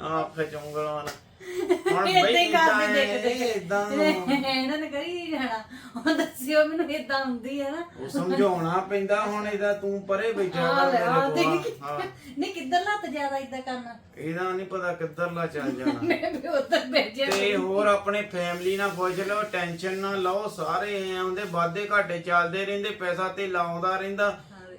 ਆ ਫੇ ਚੁੰਗਲਾਂ ਨਾਲ ਹੁਣ ਏਦਾਂ ਬਈ ਹੀ ਕਰਦੇ ਦੇਖ ਦੇਖ ਇਦਾਂ ਇਹਨਾਂ ਨੇ ਕਰੀ ਨਹੀਂ ਜਾਣਾ। ਉਹ ਦੱਸਿਓ ਮੈਨੂੰ ਇਦਾਂ ਹੁੰਦੀ ਹੈ ਨਾ। ਉਹ ਸਮਝਾਉਣਾ ਪੈਂਦਾ ਹੁਣ ਇਹਦਾ ਤੂੰ ਪਰੇ ਬੈਠਾ ਆ ਕਰ ਲੈ ਆ ਮੇਰੇ ਕੋਲ। ਦੇਖ। ਹਾਂ। ਨਹੀਂ ਕਿੱਧਰ ਲੱਤ ਜ਼ਿਆਦਾ ਇਦਾਂ ਕਰਨਾ? ਇਹਦਾ ਨਹੀਂ ਪਤਾ ਕਿੱਧਰਲਾ ਚੱਲ ਜਾਣਾ। ਮੈਂ ਵੀ ਉੱਧਰ ਭੇਜਿਆ ਤੇ ਹੋਰ ਆਪਣੇ ਫੈਮਿਲੀ ਨਾਲ ਪੁੱਛ ਲਓ ਟੈਨਸ਼ਨ ਨਾ ਲਓ ਸਾਰੇ ਆਉਂਦੇ ਵਾਦੇ ਘਾਟੇ ਚੱਲਦੇ ਰਹਿੰਦੇ ਪੈਸਾ ਤੇ ਲਾਉਂਦਾ ਰਹਿੰਦਾ।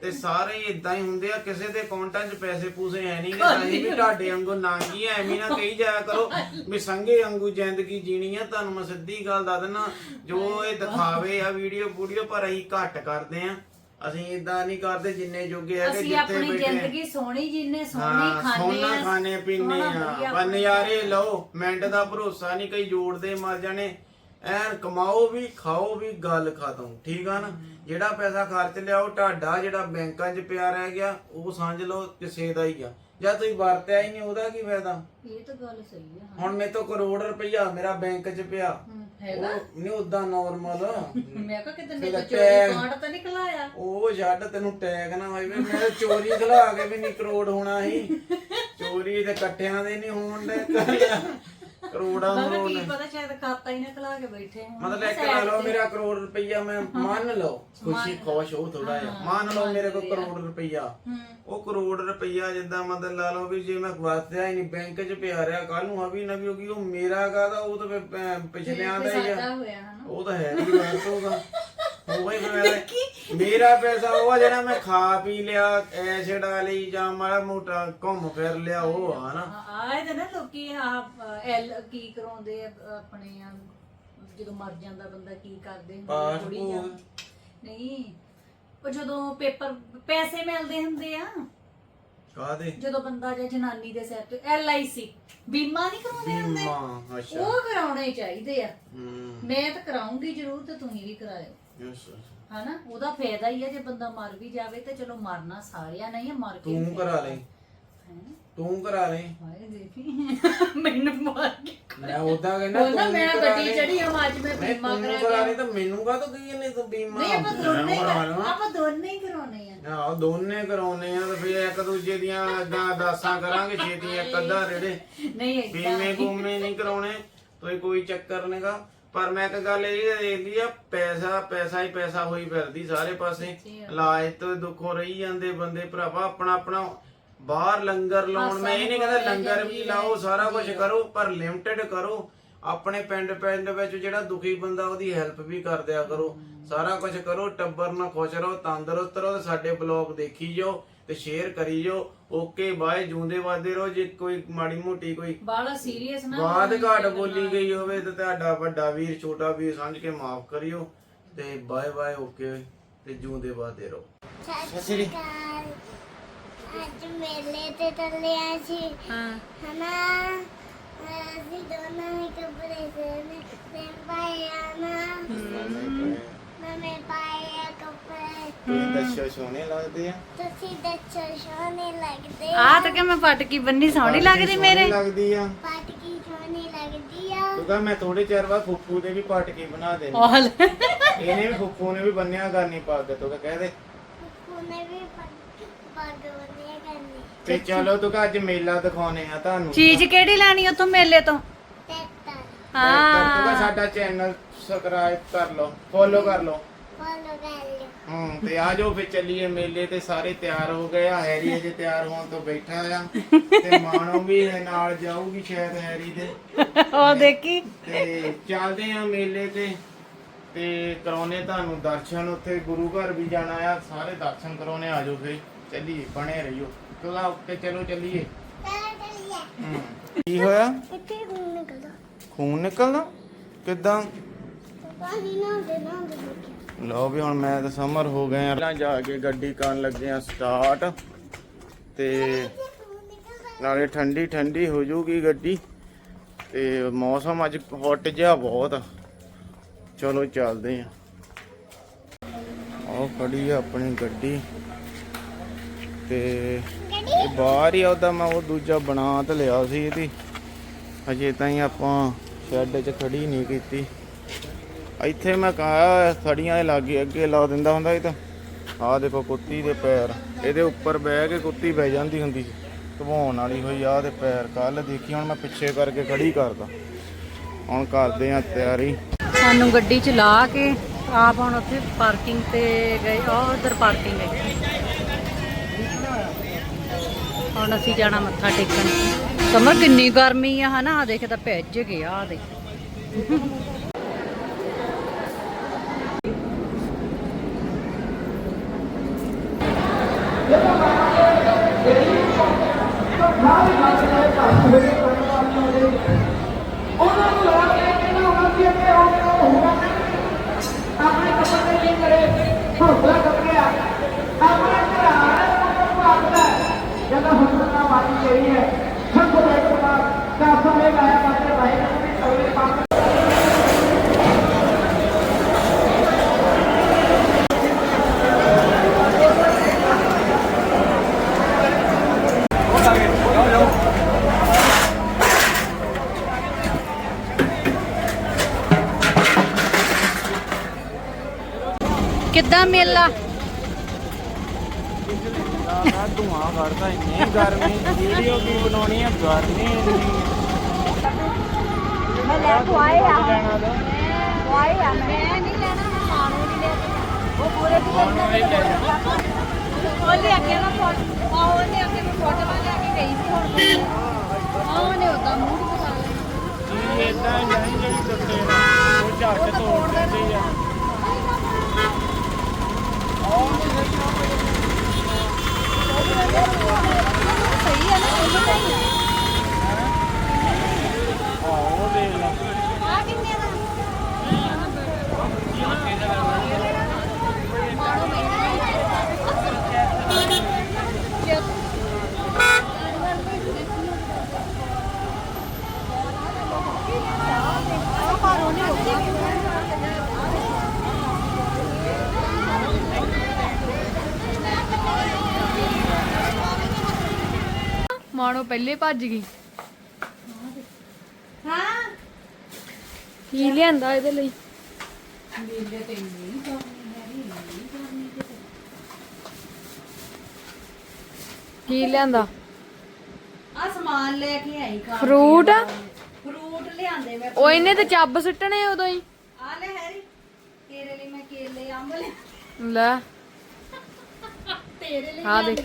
ਤੇ ਸਾਰੇ ਇਦਾਂ ਹੀ ਹੁੰਦੇ ਆ ਕਿਸੇ ਦੇ ਅਕਾਊਂਟਾਂ 'ਚ ਪੈਸੇ ਪੂਸੇ ਹੈ ਨਹੀਂ ਅਸੀਂ ਵੀ ਤੁਹਾਡੇ ਵਾਂਗੂ ਨਾਂਗੀ ਐ ਐਵੇਂ ਨਾ ਕਹੀ ਜਾਇਆ ਕਰੋ ਵੀ ਸੰਗੇ ਵਾਂਗੂ ਜ਼ਿੰਦਗੀ ਜੀਣੀ ਆ ਤੁਹਾਨੂੰ ਮੈਂ ਸਿੱਧੀ ਗੱਲ ਦੱਸ ਦਿੰਦਾ ਜੋ ਇਹ ਦਿਖਾਵੇ ਆ ਵੀਡੀਓ ਵੀਡੀਓ ਪਰ ਅਸੀਂ ਘੱਟ ਕਰਦੇ ਆ। ਅਸੀਂ ਇਦਾਂ ਨਹੀਂ ਕਰਦੇ ਜਿੰਨੇ ਜੋਗੇ ਹੈਗੇ ਅਸੀਂ ਜਿੱਥੇ ਆਪਣੀ ਬੈਠੇ। ਜ਼ਿੰਦਗੀ ਸੋਹਣੀ ਜਿੰਨੇ ਸੋਹਣੀ ਹਾਂ ਖਾਣੇ ਸੋਨਾ ਆ ਖਾਣੇ ਪੀਣੇ ਸੋਹਣਾ ਆ। ਵਧੀਆ ਪਰ ਨਜ਼ਾਰੇ ਲਓ ਮਿੰਟ ਦਾ ਭਰੋਸਾ ਨਹੀਂ ਕਈ ਜੋੜਦੇ ਮਰ ਜਾਣੇ। ਐਨ ਕਮਾਓ ਵੀ ਖਾਓ ਵੀ ਗੱਲ ਖਤਮ ਠੀਕ ਆ ਨਾ? ਜਿਹੜਾ ਪੈਸਾ ਖਰਚ ਲਿਆ ਉਹ ਤੁਹਾਡਾ ਜਿਹੜਾ ਬੈਂਕਾਂ 'ਚ ਪਿਆ ਰਹਿ ਗਿਆ ਉਹ ਸਮਝ ਲਓ ਕਿਸੇ ਦਾ ਹੀ ਆ। ਜਾਂ ਤੁਸੀਂ ਵਰਤਿਆ ਹੀ ਨਹੀਂ ਉਹਦਾ ਕੀ ਫਾਇਦਾ? ਇਹ ਤਾਂ ਗੱਲ ਸਹੀ ਆ ਹੁਣ ਮੇਰੇ ਤੋਂ ਕਰੋੜ ਰੁਪਈਆ ਮੇਰਾ ਬੈਂਕ 'ਚ ਪਿਆ। ਹਮ, ਹੈਗਾ? ਉਹ ਨਹੀਂ ਉਦਾਂ ਨਾਰਮਲ ਮੈਂ ਕਿਹਾ ਕਿਤੇ ਮੇਰੇ ਤੇਰਾ ਤੋਂ ਚੋਰੀ ਟੈਗ। ਕਾਂਡ ਤਾਂ ਨਿਕਲ ਆਇਆ ਉਹ ਛੱਡ ਤੈਨੂੰ ਟੈਗ ਨਾ ਹੋਵੇ ਮੈਂ ਚੋਰੀ ਖਲਾ ਕੇ ਵੀ ਨਹੀਂ ਕਰੋੜ ਹੋਣਾ ਸੀ। ਚੋਰੀ ਤੇ ਇਕੱਠਿਆਂ ਦੇ ਨਹੀਂ ਹੋਣ ਦੇ। ਕਰੋੜਾਂ ਮਰੋੜ ਕੀ ਪਤਾ ਸ਼ਾਇਦ ਖਾਤਾ ਹੀ ਨਾ ਖਲਾ ਕੇ ਬੈਠੇ ਹੋਣ। ਮਤਲਬ ਇੱਕ ਲਾ ਲਓ ਮੇਰਾ ਕਰੋੜ ਰੁਪਈਆ ਮੈਂ ਮੰਨ ਲਓ ਖੁਸ਼ੀ ਖੁਸ਼ ਹੋ ਥੋੜਾ ਜਿਹਾ। ਮੰਨ ਲਓ ਮੇਰੇ ਕੋਲ ਕਰੋੜ ਰੁਪਈਆ। ਹੂੰ। ਉਹ ਕਰੋੜ ਰੁਪਈਆ ਜਿੱਦਾਂ ਮਤਲਬ ਲਾ ਲਓ ਵੀ ਜੇ ਮੈਂ ਹੀ ਨਹੀਂ ਬੈਂਕ 'ਚ ਪਿਆ ਰਿਹਾ ਕੱਲ ਨੂੰ ਹਵੀ ਨਵੀ ਹੋਗੀ ਉਹ ਮੇਰਾ ਕਾਹਦਾ ਉਹ ਤਾਂ ਫਿਰ, ਅਹ, ਪਿਛਲਿਆਂ ਦਾ ਹੀ ਆ। ਸਾਡਾ ਹੋਇਆ ਹਨਾ। ਉਹ ਤਾਂ ਹੈ ਨਹੀਂ ਵਰਤੋਗਾ ਉਹ ਹੀ ਫਿਰ ਮੇਰਾ ਪੈਸਾ ਉਹ ਆ ਜਿਹੜਾ ਮੈਂ ਖਾ ਪੀ ਲਿਆ ਐ ਛਡਾ ਲਈ ਜਾਂ ਮਾੜਾ ਮੋਟਾ ਘੁੰਮ ਫਿਰ ਲਿਆ ਉਹ ਆ ਨਾ। ਤੇ ਨਾ ਲੋਕੀ ਆ ਐਲ ਕੀ ਕਰਾਉਂਦੇ ਆ ਆਪਣੇ ਆ ਜਦੋਂ ਮਰ ਜਾਂਦਾ ਬੰਦਾ ਕੀ ਕਰਦੇ ਹੁੰਦੇ ਆ। ਨਹੀਂ ਉਹ ਜਦੋਂ ਪੇਪਰ ਪੈਸੇ ਮਿਲਦੇ ਹੁੰਦੇ ਆ। ਕਾਦੇ ਜਦੋਂ ਬੰਦਾ ਜਾਂ ਜਨਾਨੀ ਦੇ ਸਿਰ ਤੇ ਐਲ ਆਈ ਸੀ ਬੀਮਾ ਨਹੀਂ ਕਰਾਉਂਦੇ ਹੁੰਦੇ। ਉਹ ਕਰਾਉਣੇ ਚਾਹੀਦੇ ਆ। ਮੈਂ ਤਾਂ ਕਰਾਉਂਗੀ ਜ਼ਰੂਰ ਤੇ ਤੁਸੀਂ ਵੀ ਕਰਾਇਓ। ਯਸ ਹਨਾ? ਉਹਦਾ ਫਾਇਦਾ ਹੀ ਆ ਜੇ ਬੰਦਾ ਮਰ ਵੀ ਜਾਵੇ ਤੇ ਚਲੋ ਮਰਨਾ ਸਾਰਿਆਂ ਨਹੀਂ ਆ ਮਰ ਕੇ ਤੂੰ ਕਰਾ ਲੈ ਹੈਂ? ਤੂੰ ਕਰਾ ਲੈ ਹਾਏ ਦੇਖੀ। ਮੈਨੂੰ ਮਾਰ ਕੇ ਮੈਂ ਉਦਾਂ ਕਹਿੰਦਾ ਉਹਦਾ ਤੂੰ ਮੈਂ ਕਰਾ ਗੱਡੀ ਲੈ। ਚੜੀ ਹਾਂ ਅੱਜ ਮੈਂ ਨਹੀਂ ਬੀਮਾ ਤੂੰ ਕਰਾ ਕਰਾ ਕੇ ਲੈ ਤਾਂ ਮੈਨੂੰ ਕਾ ਤੂੰ ਕੀ ਨਹੀਂ ਤੂੰ ਬੀਮਾ? ਨਹੀਂ ਆਪਾਂ ਦੋਨੇ ਹੀ ਕਰਾ ਕਰ- ਆਪਾਂ ਦੋਨੇ ਹੀ ਕਰਾਉਣੇ ਆ। ਆਹ ਦੋਨੇ ਕਰਾਉਨੇ ਆ ਤੇ ਫਿਰ ਇੱਕ ਦੂਜੇ ਦੀਆਂ ਏਦਾਂ ਅਰਦਾਸਾਂ ਕਰਾਂਗੇ ਛੇਤੀ ਇੱਕ ਅੱਧਾ ਰੇੜੇ। ਨਹੀਂ ਏਦਾਂ ਬੀਮੇ ਬੂਮੇ ਨਹੀਂ ਕਰਾਉਣੇ ਕੋਈ ਕੋਈ ਚੱਕਰ ਨਹੀਂਗਾ ਪਰ ਮੈਂ ਇੱਕ ਗੱਲ ਇਹ ਦੇਖਦੀ ਆ ਪੈਸਾ ਪੈਸਾ ਹੀ ਪੈਸਾ ਹੋਈ ਫਿਰਦੀ ਸਾਰੇ ਪਾਸੇ। ਇਲਾਜ ਤੋਂ ਦੁੱਖੋਂ ਰਹੀ ਜਾਂਦੇ ਬੰਦੇ ਭਰਾਵਾ ਆਪਣਾ ਆਪਣਾ ਬਾਹਰ ਲੰਗਰ ਲਾਉਣ। ਮੈਂ ਇਹ ਨਹੀਂ ਕਹਿੰਦਾ ਲੰਗਰ ਵੀ ਲਾਓ ਸਾਰਾ ਕੁਝ ਕਰੋ ਪਰ ਲਿਮਟਿਡ ਕਰੋ। ਆਪਣੇ ਪਿੰਡ ਪਿੰਡ ਵਿੱਚ ਜਿਹੜਾ ਦੁਖੀ ਬੰਦਾ ਉਹਦੀ ਹੈਲਪ ਵੀ ਕਰ ਦਿਆ ਕਰੋ। ਸਾਰਾ ਕੁਝ ਕਰੋ ਟੱਬਰ ਨਾਲ ਖੁਸ਼ ਰਹੋ ਤੰਦਰੁਸਤ ਰਹੋ ਸਾਡੇ ਬਲੌਗ ਦੇਖੀ ਜਾਓ। ਤੇ ਸ਼ੇਅਰ ਕਰੀ ਜਾਓ। ਓਕੇ ਬਾਏ ਜੂੰਦੇ ਵਾਦੇ ਰਹੋ। ਜੇ ਕੋਈ ਮਾੜੀ ਮੋਟੀ ਕੋਈ ਬਾਲਾ ਸੀਰੀਅਸ ਨਾ ਬਾਤ ਘਾਟ ਬੋਲੀ ਗਈ ਹੋਵੇ ਤੇ ਤੁਹਾਡਾ ਵੱਡਾ ਵੀਰ ਛੋਟਾ ਵੀਰ ਸਮਝ ਕੇ ਮਾਫ ਕਰਿਓ ਤੇ ਬਾਏ ਬਾਏ ਓਕੇ ਤੇ ਜੂੰਦੇ ਵਾਦੇ ਰਹੋ। ਸਤਿ ਸ਼੍ਰੀ ਅਕਾਲ। ਅੱਜ ਮੇਲੇ ਤੇ ਚੱਲਿਆ ਸੀ। ਹਾਂ। ਹਨਾ? ਅਸੀਂ ਦੋਨਾਂ ਨੇ ਕੱਪੜੇ ਸੇਨੇ ਤੇ ਪਾਇਆ ਨਾ। ਮੈਂ ਪਾਇਆ ਕੱਪੜੇ ਤੁਸੀਂ ਦੱਸੋ ਸੋਹਣੇ ਲੱਗਦੇ ਆ? ਤੁਸੀਂ ਦੱਸੋ ਸੋਹਣੇ ਲੱਗਦੇ ਆ। ਤਾਂ ਕਿ ਮੈਂ ਪਟਕੀ ਬੰਨੀ ਸੋਹਣੀ ਲੱਗਦੀ ਮੇਰੇ। ਲੱਗਦੀ ਆ। ਪਾਟਕੀ ਸੋਹਣੀ ਲੱਗਦੀ ਆ। ਤੂੰ ਕਹ ਮੈਂ ਥੋੜੇ ਚਿਰ ਬਾਅਦ ਫੁੱਫੂ ਦੇ ਵੀ ਪਟਕੀ ਬਣਾ ਦੇਣੀ। ਹਾਲ ਇਹਨੇ ਵੀ ਫੁੱਫੂ ਨੇ ਵੀ ਬੰਨਿਆ ਕਰਨੀ ਪੱਗ ਤੂੰ ਕਹਿ ਦੇ। ਉਹਨੇ ਵੀ ਪੱਗ ਪੱਗ ਬੰਨਿਆ ਕਰਨੀ। ਤੇ ਚਲੋ ਤੂੰ ਕਹ ਅੱਜ ਮੇਲਾ ਦਿਖਾਉਨੇ ਆ ਤੁਹਾਨੂੰ। ਚੀਜ਼ ਕਿਹੜੀ ਲੈਣੀ ਉੱਥੋਂ ਮੇਲੇ ਤੋਂ? ਟੈਟਾ ਤੂੰ ਕਹ ਸਾਡਾ ਚੈਨਲ ਸਬਸਕ੍ਰਾਈਬ ਲਓ ਫੋਲੋ ਕਰ ਲਿਓ। ਹੂੰ ਤੇ ਆ ਜਾਓ ਫਿਰ ਚੱਲੀਏ ਮੇਲੇ ਤੇ ਸਾਰੇ ਤਿਆਰ ਹੋ ਗਏ। ਆ ਹੈਰੀ ਅਜੇ ਤਿਆਰ ਹੋਣ ਤੋਂ ਬੈਠਾ ਆ। ਤੇ ਮਾਣੋ ਵੀ ਨਾਲ ਜਾਊਗੀ ਸ਼ਾਇਦ ਹੈਰੀ ਦੇ। ਉਹ ਦੇਖੀ। ਤੇ ਚੱਲਦੇ ਆ ਮੇਲੇ ਤੇ। ਤੇ ਕਰਾਉਨੇ ਤੁਹਾਨੂੰ ਦਰਸ਼ਨ ਉੱਥੇ ਗੁਰੂ ਘਰ ਵੀ ਜਾਣਾ ਆ। ਸਾਰੇ ਦਰਸ਼ਨ ਕਰਾਉਨੇ ਆ ਜਾਓ ਫੇ ਚੱਲੀਏ ਬਣੇ ਰਹੀਓ। ਚਲੋ ਉੱਤੇ ਚਲੋ ਚੱਲੀਏ। ਚਲ ਚੱਲੀਏ। ਹੂੰ ਕੀ ਹੋਇਆ? ਇੱਥੇ ਹੁਣ ਨਿਕਲਦਾ? ਖੂਨ ਨਿਕਲਦਾ? ਕਿੱਦਾਂ? ਪਾਣੀ ਨਾ ਦੇ ਨਾ ਦੇ ਲਓ ਵੀ ਹੁਣ ਮੈਂ ਤਾਂ ਸਮਰ ਹੋ ਗਏ ਆ ਪਹਿਲਾਂ ਜਾ ਕੇ ਗੱਡੀ ਕਰਨ ਲੱਗੇ ਆ ਸਟਾਰਟ ਤੇ ਨਾਲੇ ਠੰਡੀ ਠੰਡੀ ਹੋ ਜੂਗੀ ਗੱਡੀ। ਤੇ ਮੌਸਮ ਅੱਜ ਹੌਟ ਜਿਹਾ ਬਹੁਤ ਆ। ਚਲੋ ਚੱਲਦੇ ਆ। ਆਹ ਖੜੀ ਆ ਆਪਣੀ ਗੱਡੀ। ਤੇ ਬਾਹਰ ਹੀ ਆ, ਉਹਦਾ ਮੈਂ ਉਹ ਦੂਜਾ ਬਣਾ ਤੇ ਲਿਆ ਸੀ ਇਹਦੀ। ਹਜੇ ਤਾਈਂ ਆਪਾਂ ਸ਼ੈੱਡ 'ਚ ਖੜੀ ਨਹੀਂ ਕੀਤੀ। ਇੱਥੇ ਮੈਂ ਕਹਾ ਸੜੀਆਂ ਦੇ ਲਾਗੇ ਅੱਗੇ ਲਾ ਦਿੰਦਾ ਹੁੰਦਾ ਇਹ ਤਾਂ। ਆਹ ਦੇਖੋ ਕੁੱਤੀ ਦੇ ਪੈਰ। ਇਹਦੇ ਉੱਪਰ ਬਹਿ ਕੇ ਕੁੱਤੀ ਬਹਿ ਜਾਂਦੀ ਹੁੰਦੀ ਸੀ। ਧਵਾਉਣ ਵਾਲੀ ਹੋਈ ਆ ਤੇ ਪੈਰ। ਕੱਲ ਦੇਖੀ, ਹੁਣ ਮੈਂ ਪਿੱਛੇ ਕਰਕੇ ਖੜੀ ਕਰਦਾ। ਹੁਣ ਕਰਦੇ ਆ ਤਿਆਰੀ। ਸਾਨੂੰ ਗੱਡੀ ਚ ਲਾ ਕੇ ਆਪ ਹੁਣ ਉੱਥੇ ਪਾਰਕਿੰਗ ਤੇ ਗਏ। ਉਹ ਉਧਰ ਪਾਰਕਿੰਗ ਹੈ। ਹੁਣ ਅਸੀਂ ਜਾਣਾ ਮੱਥਾ ਟੇਕਣ। ਸਮਰ ਕਿੰਨੀ ਗਰਮੀ ਆ, ਹਨਾ? ਆ ਦੇਖ ਤਾਂ ਭਿੱਜ ਗਿਆ ਆ ਦੇਖ ਕਿੱਦਾਂ ਮੇਲਾ ਨਾ ਧੂਆਂ ਕਰਦਾ ਇੰਨੀ ਗਰਮੀ ਵੀਡੀਓ ਕੀ ਬਣਾਉਣੀ ਆ ਗਰਮੀ ਇੰਨੀ ਮੈਂ ਲੈ ਕੇ ਆਏ ਆ ਲੈਣਾ ਦਾ ਆਏ ਆ ਮੈਂ ਨਹੀਂ ਲੈਣਾ ਮੈਂ ਮਾਨੂੰ ਨਹੀਂ ਲੈ ਕੇ ਉਹ ਪੂਰੇ ਦੀ ਉਹ ਲੈ ਕੇ ਨਾ ਫੋਟੋ ਆਹ ਉਹ ਲੈ ਕੇ ਮੈਂ ਫੋਟੋ ਲੈ ਕੇ ਗਈ ਸੀ ਹੁਣ ਆਹ ਨੇ ਉਹਦਾ ਮੂਡ ਬਣਾ ਲਿਆ ਚੀਜ਼ ਇਦਾਂ ਹੀ ਨਹੀਂ ਜਿਹੜੀ ਟੁੱਟੇ ਨਾ ਉਹ ਝੱਟ ਤੋੜ ਦਿੰਦੀ ਆ ਸਹੀ ਹੈ ਨਾ ਇਹ ਨਹੀਂ ਆਹ ਉਹ ਦੇਖ ਲਾ ਆ ਕਿੰਨੇ ਦਾ ਮਾਰੋ ਮਾਣੋ ਪਹਿਲੇ ਭੱਜ ਗਈ। ਹਾਂ। ਕੀ ਲਿਆਂਦਾ ਇਹਦੇ ਲਈ? ਕੀ ਲਿਆਂਦਾ? ਆ ਸਮਾਨ ਲੈ ਕੇ ਆਈ ਖਾਣ ਫਰੂਟ? ਫਰੂਟ ਲਿਆਂਦੇ ਮੈਂ ਉਹ ਇਹਨੇ ਤੇ ਚੱਬ ਸੁੱਟਣੇ ਉਦੋਂ ਹੀ। ਆ ਲੈ ਹੈਰੀ ਤੇਰੇ ਲਈ ਮੈਂ ਕੇਲੇ ਅੰਬ ਲੈ ਲੈ। ਤੇਰੇ ਲਈ ਆ ਦੇਖ।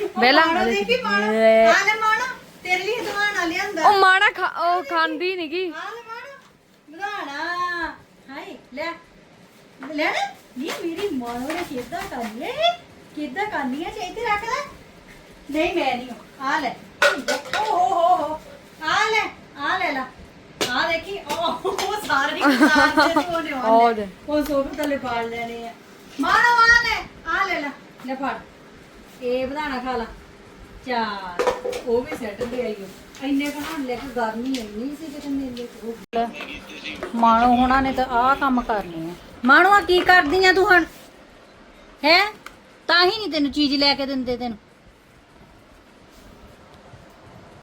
ਮਾਣੋ ਦੇਖੀ ਮਾਣੋ ਲੈ। ਆ ਲੈ ਮਾਣੋ ਤੇਰੇ ਲਈ ਦਵਾਣਾ ਲਿਆਂਦਾ। ਉਹ ਮਾਣਾ ਖਾ ਉਹ ਖਾਂਦੀ ਨਹੀਂਗੀ ਆ ਲੈ ਮਾਣੋ ਦਵਾਣਾ ਹਾਏ ਲੈ। ਲੈ ਨਾ। ਨੀ ਮੇਰੀ ਮਾਣੋ ਨੇ ਕਿੱਦਾਂ ਕਰ ਲੈ ਕਿੱਦਾਂ ਕਰਨੀ ਹੈ ਇੱਥੇ ਰੱਖ ਲੈ। ਨਹੀਂ ਮੈਂ ਨਹੀਂ ਆ ਲੈ। ਓ ਹੋ ਹੋ ਹੋ। ਆ ਲੈ। ਆ ਲੈ ਲਾ। ਆ ਦੇਖੀ। ਉਹ ਉਹ ਸਾਰੇ ਕਿਸਾਨ ਦੇ ਉਹਨੇ ਉਹ ਉਹ ਦੇ। ਉਹ ਸੋਫੇ ਥੱਲੇ ਪਾੜ ਲੈਣੇ ਆ। ਮਾਣੋ ਆ ਲੈ। ਆ ਲੈ ਲਾ। ਲੈ ਫੜ। ਇਹ ਵਧਾਣਾ ਖਾ ਲਾ। ਚਾਰ, ਉਹ ਵੀ ਸੈੱਟ ਦੇ ਆਈਓ ਇੰਨੇ ਕਹਾਂ ਲੈ ਕੇ ਗਰਮੀ ਇੰਨੀ ਸੀ ਕਿਤੇ ਮੇਲੇ ਚ ਮਾਣੋ ਹੁਣਾਂ ਨੇ ਤਾਂ ਆਹ ਕੰਮ ਕਰਨੇ ਆ। ਮਾਣੋ ਆ ਕੀ ਕਰਦੀ ਆ ਤੂੰ ਹੁਣ? ਹੈ? ਤਾਂ ਹੀ ਨਹੀਂ ਤੈਨੂੰ ਚੀਜ਼ ਲੈ ਕੇ ਦਿੰਦੇ ਤੈਨੂੰ।